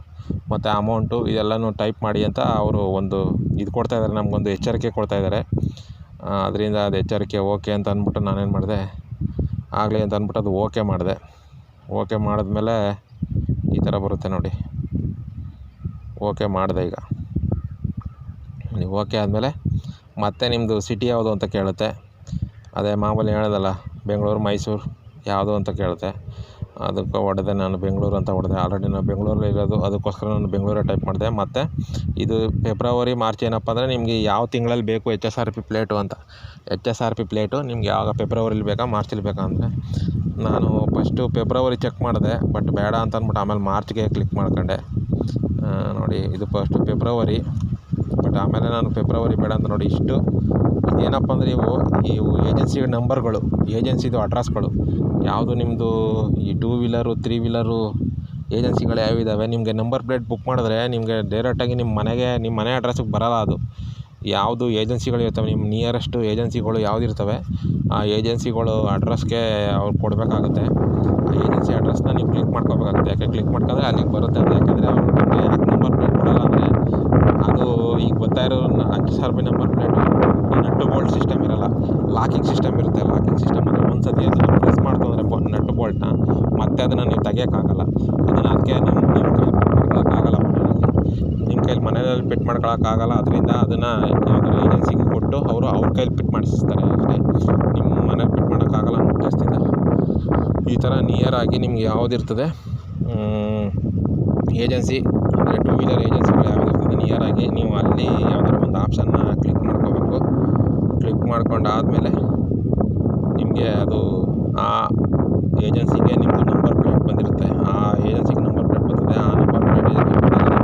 ಮತ್ತು ಅಮೌಂಟು ಇದೆಲ್ಲನೂ ಟೈಪ್ ಮಾಡಿ ಅಂತ ಅವರು ಒಂದು ಇದು ಕೊಡ್ತಾಯಿದ್ದಾರೆ ನಮಗೊಂದು ಎಚ್ಚರಿಕೆ ಕೊಡ್ತಾಯಿದ್ದಾರೆ ಅದರಿಂದ ಅದು ಎಚ್ಚರಿಕೆ ಓಕೆ ಅಂತ ಅಂದ್ಬಿಟ್ಟು ನಾನೇನು ಮಾಡಿದೆ, ಆಗಲಿ ಅಂತ ಅಂದ್ಬಿಟ್ಟು ಅದು ಓಕೆ ಮಾಡಿದೆ. ಓಕೆ ಮಾಡಿದ್ಮೇಲೆ ಈ ಥರ ಬರುತ್ತೆ ನೋಡಿ. ಓಕೆ ಮಾಡಿದೆ ಈಗ. ನೀವು ಓಕೆ ಆದಮೇಲೆ ಮತ್ತೆ ನಿಮ್ಮದು ಸಿಟಿ ಯಾವುದು ಅಂತ ಕೇಳುತ್ತೆ. ಅದೇ ಮಾಮೂಲಿ ಹೇಳೋದಲ್ಲ, ಬೆಂಗಳೂರು, ಮೈಸೂರು ಯಾವುದು ಅಂತ ಕೇಳುತ್ತೆ. ಅದಕ್ಕೆ ಹೊಡೆದೆ ನಾನು ಬೆಂಗಳೂರು ಅಂತ ಹೊಡೆದೆ ಆಲ್ರೆಡಿ ನಾನು ಬೆಂಗಳೂರಲ್ಲಿ ಇರೋದು, ಅದಕ್ಕೋಸ್ಕರ ನಾನು ಬೆಂಗಳೂರೇ ಟೈಪ್ ಮಾಡಿದೆ. ಮತ್ತು ಇದು ಫೆಬ್ರವರಿ ಮಾರ್ಚ್ ಏನಪ್ಪ ಅಂದರೆ ನಿಮಗೆ ಯಾವ ತಿಂಗಳಲ್ಲಿ ಬೇಕು H S R P plate ಅಂತ. H S R P plate ನಿಮ್ಗೆ ಯಾವಾಗ ಫೆಬ್ರವರಿಲಿ ಬೇಕಾ ಮಾರ್ಚಲ್ಲಿ ಬೇಕಾ ಅಂದರೆ ನಾನು ಫಸ್ಟು ಫೆಬ್ರವರಿ ಚೆಕ್ ಮಾಡಿದೆ ಬಟ್ ಬೇಡ ಅಂತ ಅಂದ್ಬಿಟ್ಟು ಆಮೇಲೆ ಮಾರ್ಚ್ಗೆ ಕ್ಲಿಕ್ ಮಾಡ್ಕೊಂಡೆ. ನೋಡಿ, ಇದು ಫಸ್ಟು ಫೆಬ್ರವರಿ ಬಟ್ ಆಮೇಲೆ ನಾನು ಫೆಬ್ರವರಿ ಬೇಡ ಅಂತ ನೋಡಿ ಇಷ್ಟು. ಏನಪ್ಪ ಅಂದರೆ ಇವು ಇವು ಏಜೆನ್ಸಿ ನಂಬರ್ಗಳು, ಏಜೆನ್ಸಿದು ಅಡ್ರೆಸ್ಗಳು. ಯಾವುದು ನಿಮ್ಮದು ಈ ಟೂ ವೀಲರು ತ್ರೀ ವೀಲರು ಏಜೆನ್ಸಿಗಳು ಯಾವಿದ್ದಾವೆ ನಿಮಗೆ ನಂಬರ್ ಪ್ಲೇಟ್ ಬುಕ್ ಮಾಡಿದ್ರೆ ನಿಮಗೆ ಡೈರೆಕ್ಟಾಗಿ ನಿಮ್ಮ ಮನೆಗೆ ನಿಮ್ಮ ಮನೆ ಅಡ್ರೆಸ್ಸಿಗೆ ಬರೋಲ್ಲ ಅದು. ಯಾವುದು ಏಜೆನ್ಸಿಗಳು ಇರ್ತವೆ, ನಿಮ್ಮ ನಿಯರೆಸ್ಟು ಏಜೆನ್ಸಿಗಳು ಯಾವ್ದು ಇರ್ತವೆ, ಆ ಏಜೆನ್ಸಿಗಳು ಅಡ್ರೆಸ್ಗೆ ಅವ್ರು ಕೊಡಬೇಕಾಗುತ್ತೆ. ಆ ಏಜೆನ್ಸಿ ಅಡ್ರೆಸ್ನ ನೀವು ಕ್ಲಿಕ್ ಮಾಡ್ಕೋಬೇಕಾಗುತ್ತೆ. ಯಾಕೆ ಕ್ಲಿಕ್ ಮಾಡ್ಕೊಂಡ್ರೆ ಅಲ್ಲಿಗೆ ಬರುತ್ತೆ ಅದು. ಯಾಕೆಂದರೆ ಅವ್ರು ನಿಮಗೆ ನಂಬರ್ ಪ್ಲೇಟ್ ಕೊಡೋಲ್ಲ ಅಂದರೆ ಅದು ಈಗ ಬರ್ತಾ ಇರೋ number plate nut bolt system ಇರಲ್ಲ. ಲಾಕಿಂಗ್ ಸಿಸ್ಟಮ್ ಇರುತ್ತೆ. ಲಾಕಿಂಗ್ ಸಿಸ್ಟಮ್ ಅಂದರೆ ಒಂದು ಸತಿ ಅದನ್ನು ಪ್ರೆಸ್ ಮಾಡ್ಕೊಂಡ್ರೆ ಬೊ ನಟ್ಟು ಬೋಲ್ಟ್ನ ಮತ್ತೆ ಅದನ್ನು ನೀವು ತೆಗಿಯೋಕ್ಕಾಗಲ್ಲ. ಅದನ್ನು ಅದಕ್ಕೆ ನಿಮ್ಮ ನಿಮ್ಮ ಕೈಲಿ ಫಿಟ್ ಮಾಡ್ಕೊಳಕ್ಕಾಗಲ್ಲ ಮನೆಯಲ್ಲಿ ನಿಮ್ಮ ಕೈಲಿ ಮನೆಯಲ್ಲಿ ಫಿಟ್ ಮಾಡ್ಕೊಳಕ್ಕಾಗಲ್ಲ ಅದರಿಂದ ಅದನ್ನು ಯಾವುದಾದ್ರು ಏಜೆನ್ಸಿಗೆ ಕೊಟ್ಟು ಅವರು ಅವ್ರ ಕೈಲಿ ಫಿಟ್ ಮಾಡಿಸ್ತಾರೆ ಅಷ್ಟೇ. ನಿಮ್ಮ ಮನೆಗೆ ಫಿಟ್ ಮಾಡೋಕ್ಕಾಗಲ್ಲ ಅನ್ನೋ ಉದ್ದೇಶದಿಂದ. ಈ ಥರ ನಿಯರಾಗಿ ನಿಮ್ಗೆ ಯಾವುದಿರ್ತದೆ ಏಜೆನ್ಸಿ ಅಂದರೆ ಟೂ ವೀಲರ್ ಏಜೆನ್ಸಿಗಳು ಯಾವುದಿರ್ತದೆ ನಿಯರಾಗಿ ನೀವು ಅಲ್ಲಿ ಯಾವ್ದಾದ್ರು ಒಂದು ಆಪ್ಷನ್ನ ಕ್ಲಿಕ್ ಮಾಡ್ಕೋಬೇಕು. ಕ್ಲಿಕ್ ಮಾಡ್ಕೊಂಡು ಆದಮೇಲೆ ನಿಮಗೆ ಅದು ಆ ಏಜೆನ್ಸಿಗೆ ನಿಮ್ಮದು ನಂಬರ್ ಪ್ಲೇಟ್ ಬಂದಿರುತ್ತೆ ಆ ಏಜೆನ್ಸಿಗೆ ನಂಬರ್ ಪ್ಲೇಟ್ ಬರ್ತದೆ ಆ ನಂಬರ್ ಪ್ಲೇಟ್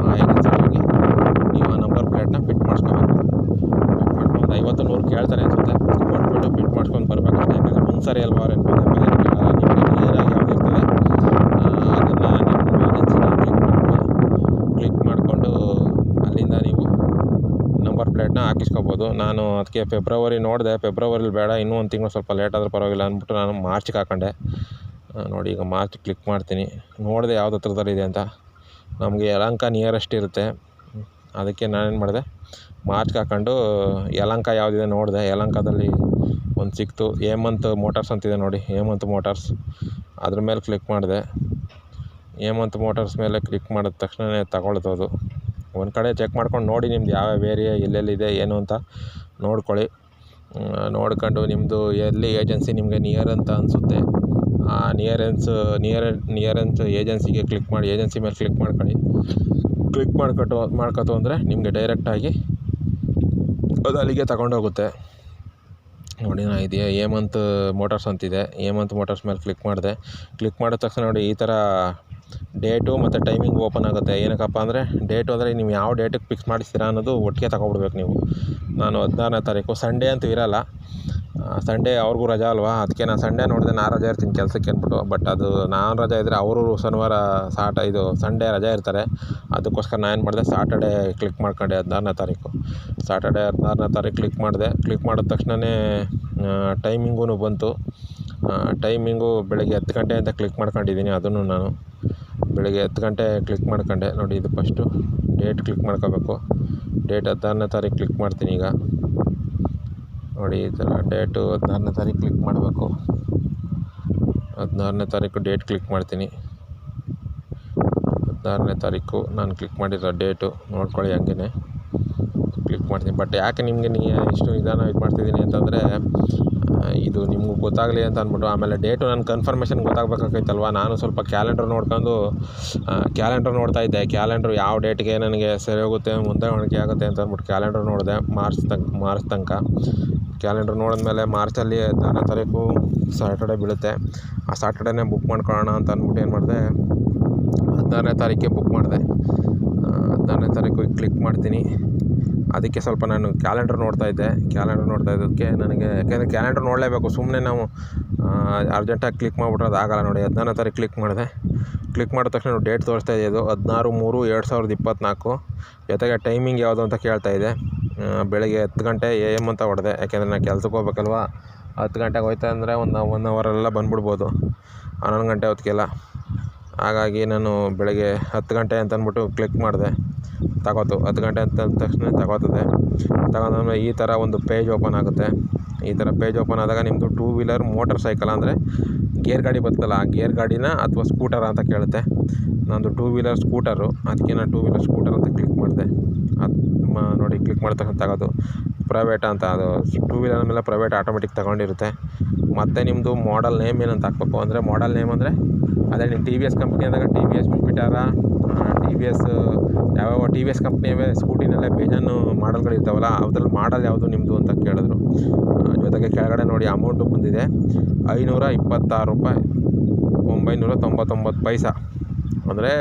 ಆ ಏಜೆನ್ಸಿಗಳಿಗೆ ನೀವು ಆ ನಂಬರ್ ಪ್ಲೇಟ್ನ ಫಿಟ್ ಮಾಡಿಸ್ಕೋಬೇಕು ಫಿಟ್ ಮಾಡ್ಕೊಂಡು ಐವತ್ತು ನೂರು ಕೇಳ್ತಾರೆ ಅನ್ಸುತ್ತೆ ಕೊಟ್ಬಿಟ್ಟು ಫಿಟ್ ಮಾಡ್ಕೊಂಡು ಬರಬೇಕು ಅಷ್ಟೇ ಯಾಕಂದರೆ ಒಂದು ಸರಿ ಅಲ್ವಾ ಅವ್ರೇನು ಪದೇ ಪದೇ ಕೇಳಲ್ಲ ನಿಮಗೆ ಕ್ಲಿಯರಾಗಿ ಯಾವ್ದು ಇರ್ತದೆ ಅದನ್ನು ನಿಮ್ಮ ಏಜೆನ್ಸಿನ ಕ್ಲಿಕ್ ಮಾಡ್ಕೊಳ್ಳಿ ಕ್ಲಿಕ್ ಮಾಡಿಕೊಂಡು ಅಲ್ಲಿಂದ ನೀವು ನಂಬರ್ ಪ್ಲೇಟ್ನ ಹಾಕಿಸ್ಕೋಬೋದು ನಾನು ಅದಕ್ಕೆ ಫೆಬ್ರವರಿ ನೋಡಿದೆ. ಫೆಬ್ರವರಿಲಿ ಬೇಡ, ಇನ್ನೂ ಒಂದು ತಿಂಗಳು ಸ್ವಲ್ಪ ಲೇಟ್ ಆದರೂ ಪರವಾಗಿಲ್ಲ ಅಂದ್ಬಿಟ್ಟು ನಾನು ಮಾರ್ಚ್ಗೆ ಹಾಕೊಂಡೆ. ನೋಡಿ ಈಗ ಮಾರ್ಚ್ ಕ್ಲಿಕ್ ಮಾಡ್ತೀನಿ. ನೋಡಿದೆ ಯಾವ್ದು ಹತ್ರದಲ್ಲಿದೆ ಅಂತ. ನಮಗೆ ಯಲಹಂಕ ನಿಯರೆಸ್ಟ್ ಇರುತ್ತೆ. ಅದಕ್ಕೆ ನಾನೇನು ಮಾಡಿದೆ? ಮಾರ್ಚ್ಗೆ ಹಾಕೊಂಡು ಯಲಂಕ ಯಾವುದಿದೆ ನೋಡಿದೆ. ಯಲಹಂಕದಲ್ಲಿ ಒಂದು ಸಿಕ್ತು. ಹೇಮಂತ್ ಮೋಟಾರ್ಸ್ ಅಂತಿದೆ ನೋಡಿ. ಹೇಮಂತ್ ಮೋಟಾರ್ಸ್ ಅದ್ರ ಮೇಲೆ ಕ್ಲಿಕ್ ಮಾಡಿದೆ. ಹೇಮಂತ್ ಮೋಟಾರ್ಸ್ ಮೇಲೆ ಕ್ಲಿಕ್ ಮಾಡಿದ ತಕ್ಷಣವೇ ತಗೊಳ್ತು ಅದು ಒಂದು ಕಡೆ ಚೆಕ್ ಮಾಡ್ಕೊಂಡು ನೋಡಿ ನಿಮ್ದು ಯಾವ್ಯಾವ ಏರಿಯಾ ಎಲ್ಲೆಲ್ಲಿದೆ ಏನು ಅಂತ ನೋಡ್ಕೊಳ್ಳಿ. ನೋಡ್ಕೊಂಡು ನಿಮ್ಮದು ಎಲ್ಲಿ ಏಜೆನ್ಸಿ ನಿಮಗೆ ನಿಯರ್ ಅಂತ ಅನಿಸುತ್ತೆ, ಆ ನಿಯರೆನ್ಸ್ ನಿಯರ್ ನಿಯರೆನ್ಸ್ ಏಜೆನ್ಸಿಗೆ ಕ್ಲಿಕ್ ಮಾಡಿ ಏಜೆನ್ಸಿ ಮೇಲೆ ಕ್ಲಿಕ್ ಮಾಡ್ಕೊಳ್ಳಿ. ಕ್ಲಿಕ್ ಮಾಡ್ಕೊಟ್ಟು, ಮಾಡ್ಕೊತು ಅಂದರೆ ನಿಮಗೆ ಡೈರೆಕ್ಟಾಗಿ ಅದು ಅಲ್ಲಿಗೆ ತಗೊಂಡೋಗುತ್ತೆ ನೋಡಿ ನಾ ಇದೆಯಾ ಹೇಮಂತ್ ಮೋಟರ್ಸ್ ಅಂತಿದೆ, ಹೇಮಂತ್ ಮೋಟರ್ಸ್ ಮೇಲೆ ಕ್ಲಿಕ್ ಮಾಡಿದೆ. ಕ್ಲಿಕ್ ಮಾಡಿದ ತಕ್ಷಣ ನೋಡಿ ಈ ಥರ ಡೇಟು ಮತ್ತು ಟೈಮಿಂಗ್ ಓಪನ್ ಆಗುತ್ತೆ. ಏನಕ್ಕಪ್ಪ ಅಂದರೆ ಡೇಟು ಅಂದರೆ ನೀವು ಯಾವ ಡೇಟಿಗೆ ಫಿಕ್ಸ್ ಮಾಡಿಸ್ತೀರಾ ಅನ್ನೋದು ಒಟ್ಟಿಗೆ ತಗೊಬಿಡ್ಬೇಕು ನೀವು. ನಾನು ಹದಿನಾರನೇ ತಾರೀಕು ಸಂಡೇ ಅಂತೂ ಇರೋಲ್ಲ. ಸಂಡೇ ಅವ್ರಿಗೂ ರಜಾ ಅಲ್ವಾ? ಅದಕ್ಕೆ ನಾನು ಸಂಡೇ ನೋಡಿದೆ ನಾನು ರಜಾ ಇರ್ತೀನಿ ಕೆಲಸಕ್ಕೆ ಅಂದ್ಬಿಟ್ಟು. ಬಟ್ ಅದು ನಾನು ರಜಾ ಇದ್ದರೆ ಅವರು ಶನಿವಾರ, ಸಾಟ ಇದು ಸಂಡೇ ರಜಾ ಇರ್ತಾರೆ. ಅದಕ್ಕೋಸ್ಕರ ನಾನು ಏನು ಮಾಡಿದೆ ಸಾಟರ್ಡೇ ಕ್ಲಿಕ್ ಮಾಡ್ಕೊಂಡೆ ಹದಿನಾರನೇ ತಾರೀಕು. ಸಾಟರ್ಡೇ ಹದಿನಾರನೇ ತಾರೀಕು ಕ್ಲಿಕ್ ಮಾಡಿದೆ. ಕ್ಲಿಕ್ ಮಾಡಿದ ತಕ್ಷಣವೇ ಟೈಮಿಂಗೂ ಬಂತು. ಟೈಮಿಂಗು ಬೆಳಗ್ಗೆ ಹತ್ತು ಗಂಟೆ ಅಂತ ಕ್ಲಿಕ್ ಮಾಡ್ಕೊಂಡಿದ್ದೀನಿ ಅದನ್ನು ನಾನು. ಬೆಳಗ್ಗೆ ಹತ್ತು ಗಂಟೆ ಕ್ಲಿಕ್ ಮಾಡ್ಕೊಂಡೆ. ನೋಡಿ ಇದು ಫಸ್ಟು ಡೇಟ್ ಕ್ಲಿಕ್ ಮಾಡ್ಕೋಬೇಕು. ಡೇಟ್ ಹದಿನಾರನೇ ತಾರೀಕು ಕ್ಲಿಕ್ ಮಾಡ್ತೀನಿ ಈಗ. ನೋಡಿ ಈ ಥರ ಡೇಟು ಹದಿನಾರನೇ ತಾರೀಕು ಕ್ಲಿಕ್ ಮಾಡಬೇಕು. ಹದಿನಾರನೇ ತಾರೀಕು ಡೇಟ್ ಕ್ಲಿಕ್ ಮಾಡ್ತೀನಿ. ಹದಿನಾರನೇ ತಾರೀಕು ನಾನು ಕ್ಲಿಕ್ ಮಾಡಿರೋ ಡೇಟು ನೋಡ್ಕೊಳ್ಳಿ ಹಂಗೇ ಕ್ಲಿಕ್ ಮಾಡ್ತೀನಿ. ಬಟ್ ಯಾಕೆ ನಿಮಗೆ ನೀ ಇಷ್ಟು ನಿಧಾನ ಇದು ಮಾಡ್ತಿದ್ದೀನಿ ಅಂತಂದರೆ ಇದು ನಿಮ್ಗೆ ಗೊತ್ತಾಗಲಿ ಅಂತ ಅಂದ್ಬಿಟ್ಟು, ಆಮೇಲೆ ಡೇಟು ನನ್ನ ಕನ್ಫರ್ಮೇಷನ್ ಗೊತ್ತಾಗಬೇಕಾಗೈತಲ್ವ? ನಾನು ಸ್ವಲ್ಪ ಕ್ಯಾಲೆಂಡರ್ ನೋಡ್ಕೊಂಡು ಕ್ಯಾಲೆಂಡರ್ ನೋಡ್ತಾ ಇದ್ದೆ. ಕ್ಯಾಲೆಂಡ್ರ್ ಯಾವ ಡೇಟ್ಗೆ ನನಗೆ ಸರಿ ಹೋಗುತ್ತೆ ಹೊಂದಾಣಿಕೆ ಆಗುತ್ತೆ ಅಂತ ಅಂದ್ಬಿಟ್ಟು ಕ್ಯಾಲೆಂಡರ್ ನೋಡಿದೆ. ಮಾರ್ಚ್ ತನಕ ಮಾರ್ಚ್ ತನಕ. ಕ್ಯಾಲೆಂಡರ್ ನೋಡಿದ್ಮೇಲೆ ಮಾರ್ಚಲ್ಲಿ ಹದಿನಾರನೇ ತಾರೀಕು ಸ್ಯಾಟರ್ಡೇ ಬೀಳುತ್ತೆ. ಆ ಸ್ಯಾಟರ್ಡೇನೇ ಬುಕ್ ಮಾಡ್ಕೊಳ್ಳೋಣ ಅಂತ ಅಂದ್ಬಿಟ್ಟು ಏನು ಮಾಡಿದೆ, ಹದಿನಾರನೇ ತಾರೀಕಿಗೆ ಬುಕ್ ಮಾಡಿದೆ. ಹದಿನಾರನೇ ತಾರೀಕು ಕ್ಲಿಕ್ ಮಾಡ್ತೀನಿ. ಅದಕ್ಕೆ ಸ್ವಲ್ಪ ನಾನು ಕ್ಯಾಲೆಂಡರ್ ನೋಡ್ತಾ ಇದ್ದೆ. ಕ್ಯಾಲೆಂಡರ್ ನೋಡ್ತಾ ಇದ್ದಕ್ಕೆ ನನಗೆ, ಯಾಕೆಂದರೆ ಕ್ಯಾಲೆಂಡರ್ ನೋಡಲೇಬೇಕು. ಸುಮ್ಮನೆ ನಾವು ಅರ್ಜೆಂಟಾಗಿ ಕ್ಲಿಕ್ ಮಾಡಿಬಿಟ್ರೆ ಅದು ಆಗಲ್ಲ ನೋಡಿ. ಹದಿನಾರನೇ ತಾರೀಕು ಕ್ಲಿಕ್ ಮಾಡಿದೆ. ಕ್ಲಿಕ್ ಮಾಡಿದ ತಕ್ಷಣ ಡೇಟ್ ತೋರಿಸ್ತಾ ಇದೆ ಇದು. ಹದಿನಾರು, ಮೂರು, ಎರಡು ಸಾವಿರದ ಇಪ್ಪತ್ತ್ನಾಲ್ಕು. ಜೊತೆಗೆ ಟೈಮಿಂಗ್ ಯಾವುದು ಅಂತ ಕೇಳ್ತಾ ಇದೆ. ಬೆಳಗ್ಗೆ ಹತ್ತು ಗಂಟೆ ಎ ಎಂ ಅಂತ ಹೊಡೆದೆ. ಯಾಕೆಂದರೆ ನಾನು ಕೆಲ್ಸಕ್ಕೆ ಹೋಗ್ಬೇಕಲ್ವಾ? ಹತ್ತು ಗಂಟೆಗೆ ಹೋಯ್ತಾ ಅಂದರೆ ಒಂದು ಒನ್ ಅವರೆಲ್ಲ ಬಂದ್ಬಿಡ್ಬೋದು. ಹನ್ನೊಂದು ಗಂಟೆ ಹೊತ್ತಿಗೆಲ್ಲ. ಹಾಗಾಗಿ ನಾನು ಬೆಳಗ್ಗೆ ಹತ್ತು ಗಂಟೆ ಅಂತ ಅಂದ್ಬಿಟ್ಟು ಕ್ಲಿಕ್ ಮಾಡಿದೆ. ತಗೋತು. ಹತ್ತು ಗಂಟೆ ಅಂತ ಅಂದ ತಕ್ಷಣ ತಗೋತದೆ. ತಗೊಂಡ್ಮೇಲೆ ಈ ಥರ ಒಂದು ಪೇಜ್ ಓಪನ್ ಆಗುತ್ತೆ. ಈ ಥರ ಪೇಜ್ ಓಪನ್ ಆದಾಗ ನಿಮ್ಮದು ಟೂ ವೀಲರ್ ಮೋಟರ್ ಸೈಕಲ್ ಅಂದರೆ ಗೇರ್ ಗಾಡಿ ಬರ್ತಲ್ಲ ಆ ಗೇರ್ ಗಾಡಿನ ಅಥವಾ ಸ್ಕೂಟರ್ ಅಂತ ಕೇಳುತ್ತೆ. ನಂದು ಟೂ ವೀಲರ್ ಸ್ಕೂಟರು ಅದಕ್ಕೆ ನಾನು ಟೂ ವೀಲರ್ ಸ್ಕೂಟರ್ ಅಂತ ಕ್ಲಿಕ್ ಮಾಡಿದೆ. ಅದು ನೋಡಿ ಕ್ಲಿಕ್ ಮಾಡಿದ ತಕ್ಷಣ ತಗೋದು ಪ್ರೈವೇಟ್ ಅಂತ, ಅದು ಟೂ ವೀಲರ್ ಮೇಲೆ ಪ್ರೈವೇಟ್ ಆಟೋಮೆಟಿಕ್ ತಗೊಂಡಿರುತ್ತೆ. ಮತ್ತು ನಿಮ್ಮದು ಮಾಡಲ್ ನೇಮ್ ಏನಂತ ಹಾಕ್ಬೇಕು? ಅಂದರೆ ಮಾಡಲ್ ನೇಮ್ ಅಂದರೆ ಅದೇ ಟಿ ವಿ ಎಸ್ ಕಂಪ್ನಿ ಅಂದಾಗ T V S Jupiter T V S ಯಾವ್ಯಾವ ಟಿ ವಿ ಎಸ್ ಕಂಪ್ನಿಯವೇ ಸ್ಕೂಟಿನಲ್ಲೇ ಬೇಜಾನು ಮಾಡಲ್ಗಳು ಇರ್ತಾವಲ್ಲ, ಅದ್ರಲ್ಲಿ ಮಾಡಲ್ ಯಾವುದು ನಿಮ್ಮದು ಅಂತ ಕೇಳಿದ್ರು. ಜೊತೆಗೆ ಕೆಳಗಡೆ ನೋಡಿ ಅಮೌಂಟು ಬಂದಿದೆ. ಐನೂರ ಇಪ್ಪತ್ತಾರು ರೂಪಾಯಿ, ಒಂಬೈನೂರ ತೊಂಬತ್ತೊಂಬತ್ತು ಪೈಸಾ. ಅಂದರೆ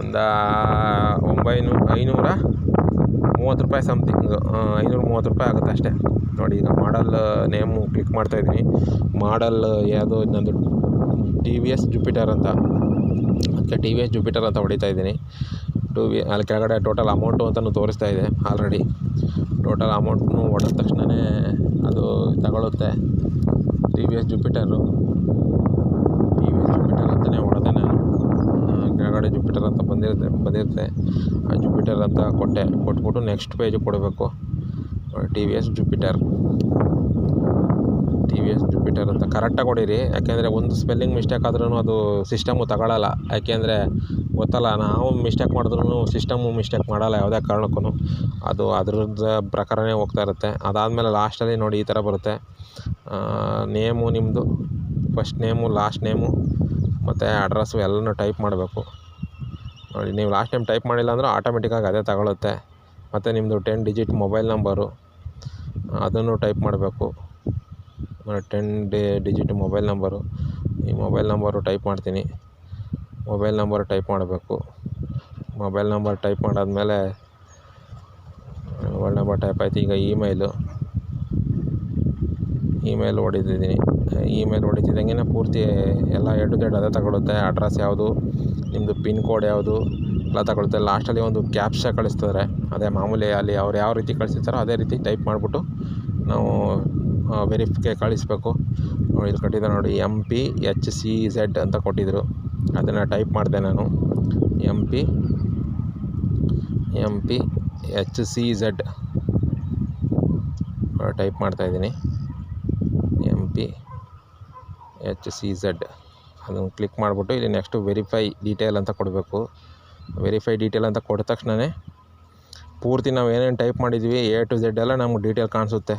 ಒಂದು ಒಂಬೈನೂ, ಐನೂರ ಮೂವತ್ತು ರೂಪಾಯಿ ಸಮಥಿಂಗ್ ಐನೂರ ಮೂವತ್ತು ರೂಪಾಯಿ ಆಗುತ್ತೆ ಅಷ್ಟೇ. ನೋಡಿ, ಈಗ ಮಾಡಲ್, ನೇಮು ಕ್ಲಿಕ್ ಮಾಡ್ತಾಯಿದ್ದೀನಿ ಮಾಡಲ್ ಯಾವುದು, ನಂದು ಟಿ ವಿ ಎಸ್ ಜುಪಿಟರ್ ಅಂತ. ಅದಕ್ಕೆ ಟಿ ವಿ ಎಸ್ ಜುಪಿಟರ್ ಅಂತ ಹೊಡಿತಾ ಇದ್ದೀನಿ. ಟು ವಿ, ಅಲ್ಲಿ ಕೆಳಗಡೆ ಟೋಟಲ್ ಅಮೌಂಟು ಅಂತಲೂ ತೋರಿಸ್ತಾ ಇದೆ ಆಲ್ರೆಡಿ ಟೋಟಲ್ ಅಮೌಂಟ್ನು ಹೊಡೆದ ತಕ್ಷಣವೇ ಅದು ತಗೊಳುತ್ತೆ. T V S Jupiter T V S Jupiter ಅಂತಲೇ ಹೊಡೆದೆ ನಾನು. ಕೆಳಗಡೆ ಜುಪಿಟರ್ ಅಂತ ಬಂದಿರುತ್ತೆ ಬಂದಿರುತ್ತೆ. ಆ ಜುಪಿಟರ್ ಅಂತ ಕೊಟ್ಟೆ. ಕೊಟ್ಬಿಟ್ಟು ನೆಕ್ಸ್ಟ್ ಪೇಜ್ ಕೊಡಬೇಕು. T V S Jupiter T V S Jupiter ಅಂತ ಕರೆಕ್ಟಾಗಿ ಹೊಡೀರಿ ಯಾಕೆಂದರೆ ಒಂದು ಸ್ಪೆಲ್ಲಿಂಗ್ ಮಿಸ್ಟೇಕ್ ಆದ್ರೂ ಅದು ಸಿಸ್ಟಮು ತಗೊಳ್ಳಲ್ಲ ಯಾಕೆಂದರೆ ಗೊತ್ತಲ್ಲ, ನಾವು ಮಿಸ್ಟೇಕ್ ಮಾಡಿದ್ರೂ ಸಿಸ್ಟಮು ಮಿಸ್ಟೇಕ್ ಮಾಡಲ್ಲ ಯಾವುದೇ ಕಾರಣಕ್ಕೂ ಅದು ಅದ್ರದ್ದು ಪ್ರಕಾರನೇ ಹೋಗ್ತಾ ಇರುತ್ತೆ. ಅದಾದಮೇಲೆ ಲಾಸ್ಟಲ್ಲಿ ನೋಡಿ ಈ ಥರ ಬರುತ್ತೆ. ನೇಮು ನಿಮ್ಮದು ಫಸ್ಟ್ ನೇಮು, ಲಾಸ್ಟ್ ನೇಮು, ಮತ್ತು ಅಡ್ರೆಸ್ಸು ಎಲ್ಲನೂ ಟೈಪ್ ಮಾಡಬೇಕು. ನೋಡಿ, ನೀವು ಲಾಸ್ಟ್ ಟೈಮ್ ಟೈಪ್ ಮಾಡಿಲ್ಲ ಅಂದರೆ ಆಟೋಮೆಟಿಕ್ಕಾಗಿ ಅದೇ ತಗೊಳುತ್ತೆ. ಮತ್ತು ನಿಮ್ಮದು ಟೆನ್ ಡಿಜಿಟ್ ಮೊಬೈಲ್ ನಂಬರು, ಅದನ್ನು ಟೈಪ್ ಮಾಡಬೇಕು. Ten day digit mobile number ಈ ಮೊಬೈಲ್ ನಂಬರು ಟೈಪ್ ಮಾಡ್ತೀನಿ. ಮೊಬೈಲ್ ನಂಬರ್ ಟೈಪ್ ಮಾಡಬೇಕು. ಮೊಬೈಲ್ ನಂಬರ್ ಟೈಪ್ ಮಾಡಾದಮೇಲೆ ಮೊಬೈಲ್ ನಂಬರ್ ಟೈಪ್ ಆಯ್ತು. ಈಗ ಇಮೇಲು ಇಮೇಲ್ ಹೊಡಿತಿದ್ದೀನಿ. ಇಮೇಲ್ ಹೊಡಿತಿದ್ದಂಗೆ ಪೂರ್ತಿ ಎಲ್ಲ ಎ ಟು ಝೆಡ್ ಅದೇ ತಗೊಳುತ್ತೆ. ಅಡ್ರೆಸ್ ಯಾವುದು ನಿಮ್ಮದು ಪಿನ್ ಕೋಡ್ ಯಾವುದು ಎಲ್ಲ ತಗೊಳುತ್ತೆ. ಲಾಸ್ಟಲ್ಲಿ ಒಂದು ಕ್ಯಾಪ್ಷ ಕಳಿಸ್ತಾರೆ ಅದೇ ಮಾಮೂಲಿ ಅಲ್ಲಿ ಅವ್ರು ಯಾವ ರೀತಿ ಕಳಿಸಿರ್ತಾರೋ ಅದೇ ರೀತಿ ಟೈಪ್ ಮಾಡಿಬಿಟ್ಟು ನಾವು ವೆರಿಫಿಗೆ ಕಳಿಸ್ಬೇಕು. ಇಲ್ಲಿ ಕೊಟ್ಟಿದ್ದಾರೆ ನೋಡಿ M P H C Z ಅಂತ ಕೊಟ್ಟಿದ್ದರು ಅದನ್ನು ಟೈಪ್ ಮಾಡಿದೆ ನಾನು. M P M P H C Z type ಮಾಡ್ತಾಯಿದ್ದೀನಿ M P H C Z ಅದನ್ನು ಕ್ಲಿಕ್ ಮಾಡಿಬಿಟ್ಟು ಇಲ್ಲಿ ನೆಕ್ಸ್ಟು ವೆರಿಫೈ ಡೀಟೇಲ್ ಅಂತ ಕೊಡಬೇಕು. ವೆರಿಫೈ ಡೀಟೇಲ್ ಅಂತ ಕೊಟ್ಟ ತಕ್ಷಣವೇ ಪೂರ್ತಿ ನಾವು ಏನೇನು ಟೈಪ್ ಮಾಡಿದ್ವಿ ಎ ಟು ಝೆಡ್ ಎಲ್ಲ ನಮ್ಗೆ ಡೀಟೇಲ್ ಕಾಣಿಸುತ್ತೆ.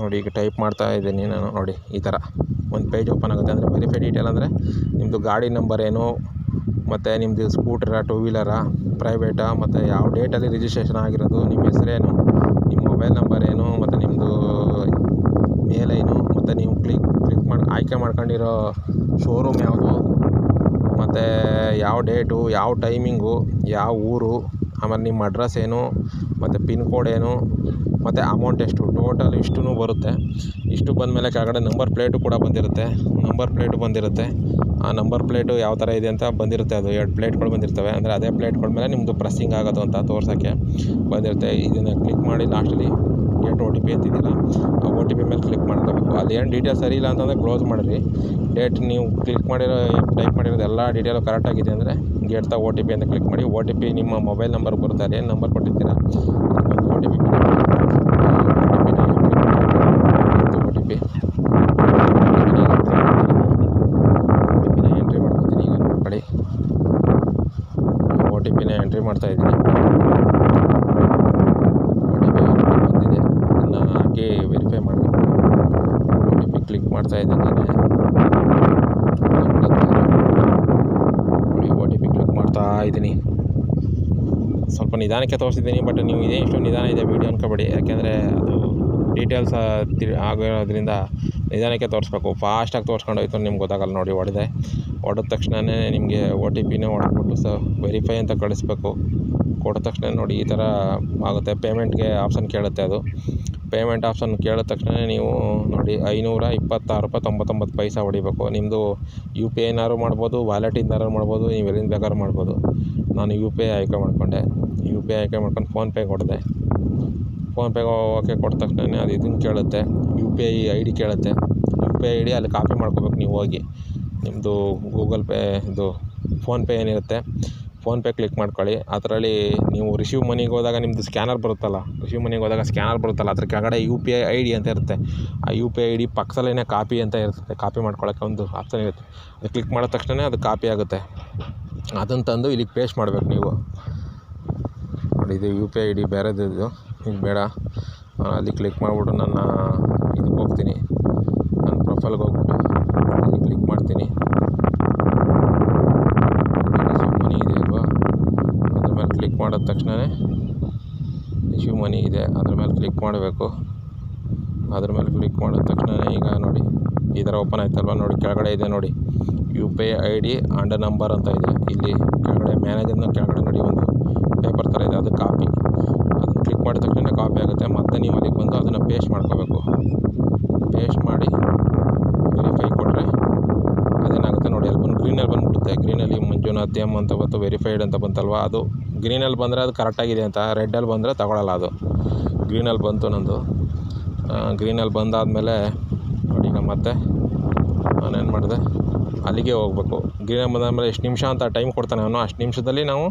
ನೋಡಿ, ಈಗ ಟೈಪ್ ಮಾಡ್ತಾ ಇದ್ದೀನಿ ನಾನು, ನೋಡಿ, ಈ ಥರ ಒಂದು ಪೇಜ್ ಓಪನ್ ಆಗುತ್ತೆ ಅಂದರೆ ವೆರಿಫೈ ಡೀಟೇಲ್ ಅಂದರೆ ನಿಮ್ಮದು ಗಾಡಿ ನಂಬರ್ ಏನು, ಮತ್ತು ನಿಮ್ಮದು ಸ್ಕೂಟ್ರಾ ಟೂ ವೀಲರಾ ಪ್ರೈವೇಟಾ ಮತ್ತು ಯಾವ ಡೇಟಲ್ಲಿ ರಿಜಿಸ್ಟ್ರೇಷನ್ ಆಗಿರೋದು, ನಿಮ್ಮ ಹೆಸರೇನು, ನಿಮ್ಮ ಮೊಬೈಲ್ ನಂಬರ್ ಏನು, ಮತ್ತು ನಿಮ್ಮದು ಮೇಲ್ ಏನು, ಮತ್ತು ನೀವು ಕ್ಲಿಕ್ ಕ್ಲಿಕ್ ಮಾಡಿ, ಆಯ್ಕೆ ಮಾಡ್ಕೊಂಡಿರೋ ಶೋರೂಮ್ ಯಾವುದು, ಮತ್ತು ಯಾವ ಡೇಟು ಯಾವ ಟೈಮಿಂಗು ಯಾವ ಊರು ಆಮೇಲೆ ನಿಮ್ಮ ಅಡ್ರೆಸ್ ಏನು, ಮತ್ತು ಪಿನ್ ಕೋಡ್ ಏನು, ಮತ್ತು ಅಮೌಂಟ್ ಎಷ್ಟು ಟೋಟಲ್ ಇಷ್ಟು ಬರುತ್ತೆ. ಇಷ್ಟು ಬಂದಮೇಲೆ ಕೆಳಗಡೆ ನಂಬರ್ ಪ್ಲೇಟು ಕೂಡ ಬಂದಿರುತ್ತೆ. ನಂಬರ್ ಪ್ಲೇಟು ಬಂದಿರುತ್ತೆ. ಆ ನಂಬರ್ ಪ್ಲೇಟು ಯಾವ ಥರ ಇದೆ ಅಂತ ಬಂದಿರುತ್ತೆ. ಅದು ಎರಡು ಪ್ಲೇಟ್ಗಳು ಬಂದಿರ್ತವೆ. ಅಂದರೆ ಅದೇ ಪ್ಲೇಟ್ಗಳ ಮೇಲೆ ನಿಮ್ಮದು ಪ್ರೆಸ್ಸಿಂಗ್ ಆಗೋದು ಅಂತ ತೋರ್ಸೋಕ್ಕೆ ಬಂದಿರುತ್ತೆ. ಇದನ್ನು ಕ್ಲಿಕ್ ಮಾಡಿ ಲಾಸ್ಟಲ್ಲಿ ಗೇಟ್ ಓ ಟಿ ಪಿ ಅಂತಿದ್ದೀರ ಆ ಓ ಟಿ ಪಿ ಮೇಲೆ ಕ್ಲಿಕ್ ಮಾಡ್ಕೋಬೇಕು. ಏನು ಡೀಟೇಲ್ ಸರಿ ಇಲ್ಲ ಅಂತಂದರೆ ಕ್ಲೋಸ್ ಮಾಡಿರಿ. ಡೇಟ್ ನೀವು ಕ್ಲಿಕ್ ಮಾಡಿರೋ ಟೈಪ್ ಮಾಡಿರೋದು ಎಲ್ಲ ಡೀಟೇಲು ಕರೆಕ್ಟಾಗಿದೆ ಅಂದರೆ ಗೇಟ್ದ ಓ ಟಿ ಪಿ ಅಂತ ಕ್ಲಿಕ್ ಮಾಡಿ. ಓ ಟಿ ಪಿ ನಿಮ್ಮ ಮೊಬೈಲ್ ನಂಬರ್ ಬರುತ್ತೆ. ಅದೇನು number ಕೊಟ್ಟಿರ್ತೀರ O T P O T P entry ಮಾಡ್ಕೊತೀನಿ ಈಗ ನೋಡಿ ಓ ಟಿ ಪಿನ ಎಂಟ್ರಿ ಮಾಡ್ತಾಯಿದ್ದೀನಿ ಓ ಟಿ ಪಿ ಬಂದಿದೆ ಅದನ್ನು ಹಾಕಿ ವೆರಿಫೈ ಮಾಡಬೇಕು ಓ ಟಿ ಪಿ ಕ್ಲಿಕ್ ಮಾಡ್ತಾ ಇದ್ದೀನಿ ನೋಡಿ ಓ ಟಿ ಮಾಡ್ತಾ ಇದ್ದೀನಿ. ಸ್ವಲ್ಪ ನಿಧಾನಕ್ಕೆ ತೋರಿಸಿದ್ದೀನಿ ಬಟ್ ನೀವು ಇದೇ ಇಷ್ಟು ನಿಧಾನ ಇದೆ ವೀಡಿಯೋ ಅನ್ಕೋಬೇಡಿ. ಯಾಕೆಂದರೆ ಅದು ಡೀಟೇಲ್ಸ್ ಆಗಿರೋದ್ರಿಂದ ನಿಧಾನಕ್ಕೆ ತೋರಿಸ್ಬೇಕು. ಫಾಸ್ಟಾಗಿ ತೋರಿಸ್ಕೊಂಡು ಹೋಯ್ತು ನಿಮ್ಗೆ ಗೊತ್ತಾಗಲ್ಲ ನೋಡಿ ಹೊಡೆದೆ ಹೊಡೆದ ತಕ್ಷಣವೇ ನಿಮಗೆ ಒ ಟಿ ಪಿನೇ ಹೊಡೆದ್ಬಿಟ್ಟು ಸ ವೆರಿಫೈ ಅಂತ ಕಳಿಸ್ಬೇಕು. ಕೊಟ್ಟ ತಕ್ಷಣ ನೋಡಿ ಈ ಥರ ಆಗುತ್ತೆ. ಪೇಮೆಂಟ್ಗೆ ಆಪ್ಷನ್ ಕೇಳುತ್ತೆ ಅದು. ಪೇಮೆಂಟ್ ಆಪ್ಷನ್ ಕೇಳಿದ ತಕ್ಷಣ ನೀವು ನೋಡಿ ಐನೂರ ಇಪ್ಪತ್ತಾರು ರೂಪಾಯಿ ತೊಂಬತ್ತೊಂಬತ್ತು ಪೈಸಾ ಹೊಡಿಬೇಕು. ನಿಮ್ಮದು ಯು ಪಿ ಐನಾದ್ರು ಮಾಡ್ಬೋದು ವ್ಯಾಲೆಟಿಂದಾರು ಮಾಡ್ಬೋದು, ನೀವು ಎಲ್ಲಿಂದ ಬೇಕಾದ್ರೂ ಮಾಡ್ಬೋದು. ನಾನು ಯು ಪಿ ಐ ಆಯ್ಕೆ ಮಾಡಿಕೊಂಡೆ. ಯು ಪಿ ಐ ಆಯ್ಕೆ ಮಾಡ್ಕೊಂಡು ಫೋನ್ಪೇ ಕೊಡಿದೆ. ಫೋನ್ಪೇಗೆ ಓಕೆ ಕೊಟ್ಟ ತಕ್ಷಣ ಅದು ಇದನ್ನು ಕೇಳುತ್ತೆ. U P I I D ಕೇಳುತ್ತೆ. U P I I D ಅಲ್ಲಿ ಕಾಪಿ ಮಾಡ್ಕೋಬೇಕು ನೀವು ಹೋಗಿ. ನಿಮ್ಮದು ಗೂಗಲ್ ಪೇ ಇದು ಫೋನ್ಪೇ ಏನಿರುತ್ತೆ. ಫೋನ್ಪೇ ಕ್ಲಿಕ್ ಮಾಡ್ಕೊಳ್ಳಿ. ಅದರಲ್ಲಿ ನೀವು ರಿಸೀವ್ ಮನಿಗೆ ಹೋದಾಗ ನಿಮ್ಮದು ಸ್ಕ್ಯಾನರ್ ಬರುತ್ತಲ್ಲ. ರಿಸೀವ್ ಮನಿಗೆ ಹೋದಾಗ ಸ್ಕ್ಯಾನರ್ ಬರುತ್ತಲ್ಲ. ಅದ್ರ ಕೆಳಗಡೆ U P I I D ಅಂತ ಇರುತ್ತೆ. ಆ U P I I D ಪಕ್ಕದಲ್ಲೇ ಕಾಪಿ ಅಂತ ಇರುತ್ತೆ. ಕಾಪಿ ಮಾಡ್ಕೊಳ್ಳೋಕೆ ಒಂದು ಆಪ್ಷನ್ ಇರುತ್ತೆ. ಅದು ಕ್ಲಿಕ್ ಮಾಡಿದ ತಕ್ಷಣ ಅದು ಕಾಪಿ ಆಗುತ್ತೆ. ಅದನ್ನು ತಂದು ಇಲ್ಲಿಗೆ ಪೇಸ್ಟ್ ಮಾಡಬೇಕು ನೀವು. ನೋಡಿ, ಇದು ಯು ಪಿ ಐ ಡಿ ಬೇರೆದು ಇದು. ಬೇಡ. ಅಲ್ಲಿ ಕ್ಲಿಕ್ ಮಾಡಿಬಿಟ್ಟು ನನ್ನ ಇದಕ್ಕೆ ಹೋಗ್ತೀನಿ. ನನ್ನ ಪ್ರೊಫೈಲ್ಗೆ ಹೋಗ್ಬಿಟ್ಟು ಅಲ್ಲಿ ಕ್ಲಿಕ್ ಮಾಡ್ತೀನಿ ರಿಸೀವ್ ಮನಿ ಇದೆ ಅಲ್ವಾ ಅದ್ರ ಮೇಲೆ ಕ್ಲಿಕ್ ಮಾಡಿದ ತಕ್ಷಣವೇ ಇಶ್ಯೂ ಮನಿ ಇದೆ. ಅದ್ರ ಮೇಲೆ ಕ್ಲಿಕ್ ಮಾಡಬೇಕು. ಅದ್ರ ಮೇಲೆ ಕ್ಲಿಕ್ ಮಾಡಿದ ತಕ್ಷಣ ಈಗ ನೋಡಿ, ಈ ಥರ ಓಪನ್ ಆಯ್ತಲ್ವ? ನೋಡಿ, ಕೆಳಗಡೆ ಇದೆ ನೋಡಿ. U P I I D and number ಅಂತ ಇದೆ. ಇಲ್ಲಿ ಕೆಳಗಡೆ ಮ್ಯಾನೇಜರ್ನ ಕೆಳಗಡೆ ನೋಡಿ ಒಂದು ಪೇಪರ್ ಥರ ಇದೆ. ಅದು ಕಾಪಿ ಅದನ್ನು ಕ್ಲಿಕ್ ಮಾಡಿದ ತಕ್ಷಣ ಕಾಪಿ ಆಗುತ್ತೆ. ಮತ್ತೆ ನೀವು ಅಲ್ಲಿಗೆ ಬಂದು ಅದನ್ನು ಪೇಸ್ಟ್ ಮಾಡ್ಕೋಬೇಕು. ಪೇಸ್ಟ್ ಮಾಡಿ ವೆರಿಫೈ ಕೊಟ್ಟರೆ ಅದೇನಾಗುತ್ತೆ ನೋಡಿ ಅಲ್ಲಿ ಬಂದು ಗ್ರೀನಲ್ಲಿ ಬಂದುಬಿಡುತ್ತೆ ಎಂ ಅಂತ ಬಂತು ವೆರಿಫೈಡ್ ಅಂತ ಬಂತಲ್ವ? ಅದು ಗ್ರೀನಲ್ಲಿ ಬಂದರೆ ಅದು ಕರೆಕ್ಟಾಗಿದೆ ಅಂತ ರೆಡ್ಡಲ್ಲಿ ಬಂದರೆ ತಗೊಳ್ಳಲ್ಲ ಅದು. ಗ್ರೀನಲ್ಲಿ ಬಂತು ನಂದು. ಗ್ರೀನಲ್ಲಿ ಬಂದಾದಮೇಲೆ ನೋಡಿ ಈಗ ಮತ್ತೆ ನಾನೇನು ಮಾಡಿದೆ? ಅಲ್ಲಿಗೆ ಹೋಗ್ಬೇಕು. ಗ್ರೀನಲ್ಲಿ ಮೇಲೆ ಎಷ್ಟು ನಿಮಿಷ ಅಂತ ಟೈಮ್ ಕೊಡ್ತಾನೆ ಅವನು. ಅಷ್ಟು ನಿಮಿಷದಲ್ಲಿ ನಾವು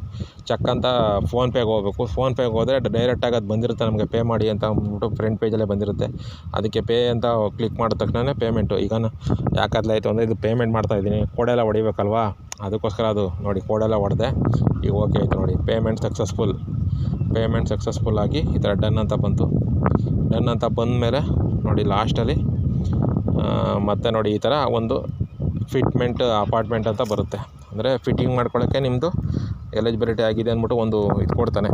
ಚೆಕ್ ಅಂತ ಫೋನ್ಪೇಗೆ ಹೋಗ್ಬೇಕು. ಫೋನ್ಪೇಗೆ ಹೋದರೆ ಡೈರೆಕ್ಟಾಗಿ ಅದು ಬಂದಿರುತ್ತೆ ನಮಗೆ. ಪೇ ಮಾಡಿ ಅಂತ ಅಂದ್ಬಿಟ್ಟು ಫ್ರಂಟ್ ಪೇಜಲ್ಲೇ ಬಂದಿರುತ್ತೆ. ಅದಕ್ಕೆ ಪೇ ಅಂತ ಕ್ಲಿಕ್ ಮಾಡಿದ ತಕ್ಷಣ ಪೇಮೆಂಟು ಈಗ ಯಾಕೆ ಆಯಿತು ಅಂದರೆ ಇದು ಪೇಮೆಂಟ್ ಮಾಡ್ತಾಯಿದ್ದೀನಿ ಕೋಡೆಲ್ಲ ಹೊಡಿಬೇಕಲ್ವಾ? ಅದಕ್ಕೋಸ್ಕರ ಅದು ನೋಡಿ ಕೋಡೆಲ್ಲ ಹೊಡೆದೆ. ಈಗ ಓಕೆ ಆಯಿತು ನೋಡಿ. ಪೇಮೆಂಟ್ ಸಕ್ಸಸ್ಫುಲ್ ಪೇಮೆಂಟ್ ಸಕ್ಸಸ್ಫುಲ್ ಆಗಿ ಈ ಥರ ಡನ್ ಅಂತ ಬಂತು. ಡನ್ ಅಂತ ಬಂದ ಮೇಲೆ ನೋಡಿ ಲಾಸ್ಟಲ್ಲಿ ಮತ್ತೆ ನೋಡಿ ಈ ಥರ ಒಂದು ಫಿಟ್ಮೆಂಟ್ ಅಪಾರ್ಟ್ಮೆಂಟ್ ಅಂತ ಬರುತ್ತೆ. ಅಂದರೆ ಫಿಟ್ಟಿಂಗ್ ಮಾಡ್ಕೊಳ್ಳೋಕ್ಕೆ ನಿಮ್ಮದು ಎಲಿಜಿಬಿಲಿಟಿ ಆಗಿದೆ ಅಂದ್ಬಿಟ್ಟು ಒಂದು ಇದು ಕೊಡ್ತಾನೆ.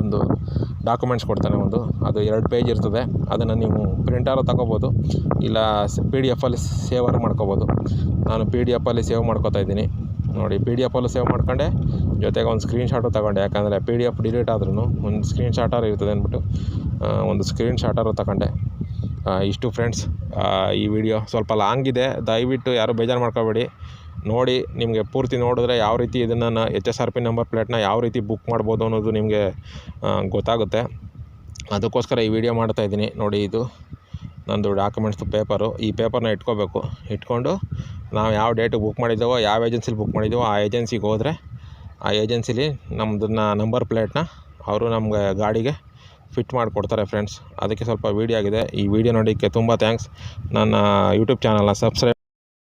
ಒಂದು ಡಾಕ್ಯುಮೆಂಟ್ಸ್ ಕೊಡ್ತಾನೆ ಒಂದು. ಅದು ಎರಡು ಪೇಜ್ ಇರ್ತದೆ. ಅದನ್ನು ನೀವು ಪ್ರಿಂಟಾರು ತಗೋಬೋದು. ಇಲ್ಲ ಪಿ ಡಿ ಎಫಲ್ಲಿ ಸೇವರ್ ಮಾಡ್ಕೋಬೋದು. ನಾನು ಪಿ ಡಿ ಎಫಲ್ಲಿ ಸೇವ್ ಮಾಡ್ಕೋತಾ ಇದ್ದೀನಿ. ನೋಡಿ ಪಿ ಡಿ ಎಫಲ್ಲಿ ಸೇವ್ ಮಾಡ್ಕೊಂಡೆ. ಜೊತೆಗೆ ಒಂದು ಸ್ಕ್ರೀನ್ ಶಾಟು ತಗೊಂಡೆ. ಯಾಕಂದರೆ ಪಿ ಡಿ ಎಫ್ ಡಿಲೀಟ್ ಆದ್ರೂ ಒಂದು ಸ್ಕ್ರೀನ್ ಇರ್ತದೆ ಅಂದ್ಬಿಟ್ಟು ಒಂದು ಸ್ಕ್ರೀನ್ ತಗೊಂಡೆ. ಇಷ್ಟು ಫ್ರೆಂಡ್ಸ್ ಈ ವಿಡಿಯೋ ಸ್ವಲ್ಪ ಲಾಂಗ್ ಇದೆ. ದಯವಿಟ್ಟು ಯಾರು ಬೇಜಾರು ಮಾಡ್ಕೋಬೇಡಿ. ನೋಡಿ, ನಿಮಗೆ ಪೂರ್ತಿ ನೋಡಿದ್ರೆ ಯಾವ ರೀತಿ ಇದನ್ನು H S R P number ಪ್ಲೇಟ್ನ ಯಾವ ರೀತಿ ಬುಕ್ ಮಾಡ್ಬೋದು ಅನ್ನೋದು ನಿಮಗೆ ಗೊತ್ತಾಗುತ್ತೆ. ಅದಕ್ಕೋಸ್ಕರ ಈ ವಿಡಿಯೋ ಮಾಡ್ತಾ ಇದ್ದೀನಿ. ನೋಡಿ ಇದು, ನಂದು ಡಾಕ್ಯುಮೆಂಟ್ಸ್ ಪೇಪರು ಈ ಪೇಪರ್ನ ಇಟ್ಕೋಬೇಕು. ಇಟ್ಕೊಂಡು ನಾವು ಯಾವ ಡೇಟಿಗೆ ಬುಕ್ ಮಾಡಿದ್ದೇವೋ, ಯಾವ ಏಜೆನ್ಸಿಲಿ ಬುಕ್ ಮಾಡಿದ್ದೀವೋ, ಆ ಏಜೆನ್ಸಿಗೆ ಹೋದರೆ, ಆ ಏಜೆನ್ಸಿಲಿ ನಮ್ಮದನ್ನ ನಂಬರ್ ಪ್ಲೇಟ್ನ ಅವರು ನಮಗೆ ಗಾಡಿಗೆ ಫಿಟ್ ಮಾಡಿಕೊಡ್ತಾರೆ ಫ್ರೆಂಡ್ಸ್ ಅದಕ್ಕೆ ಸ್ವಲ್ಪ ವೀಡಿಯೋ ಆಗಿದೆ. ಈ ವಿಡಿಯೋ ನೋಡೋಕ್ಕೆ ತುಂಬ ಥ್ಯಾಂಕ್ಸ್ ನನ್ನ ಯೂಟ್ಯೂಬ್ ಚಾನಲ್ನ ಸಬ್ಸ್ಕ್ರೈಬ್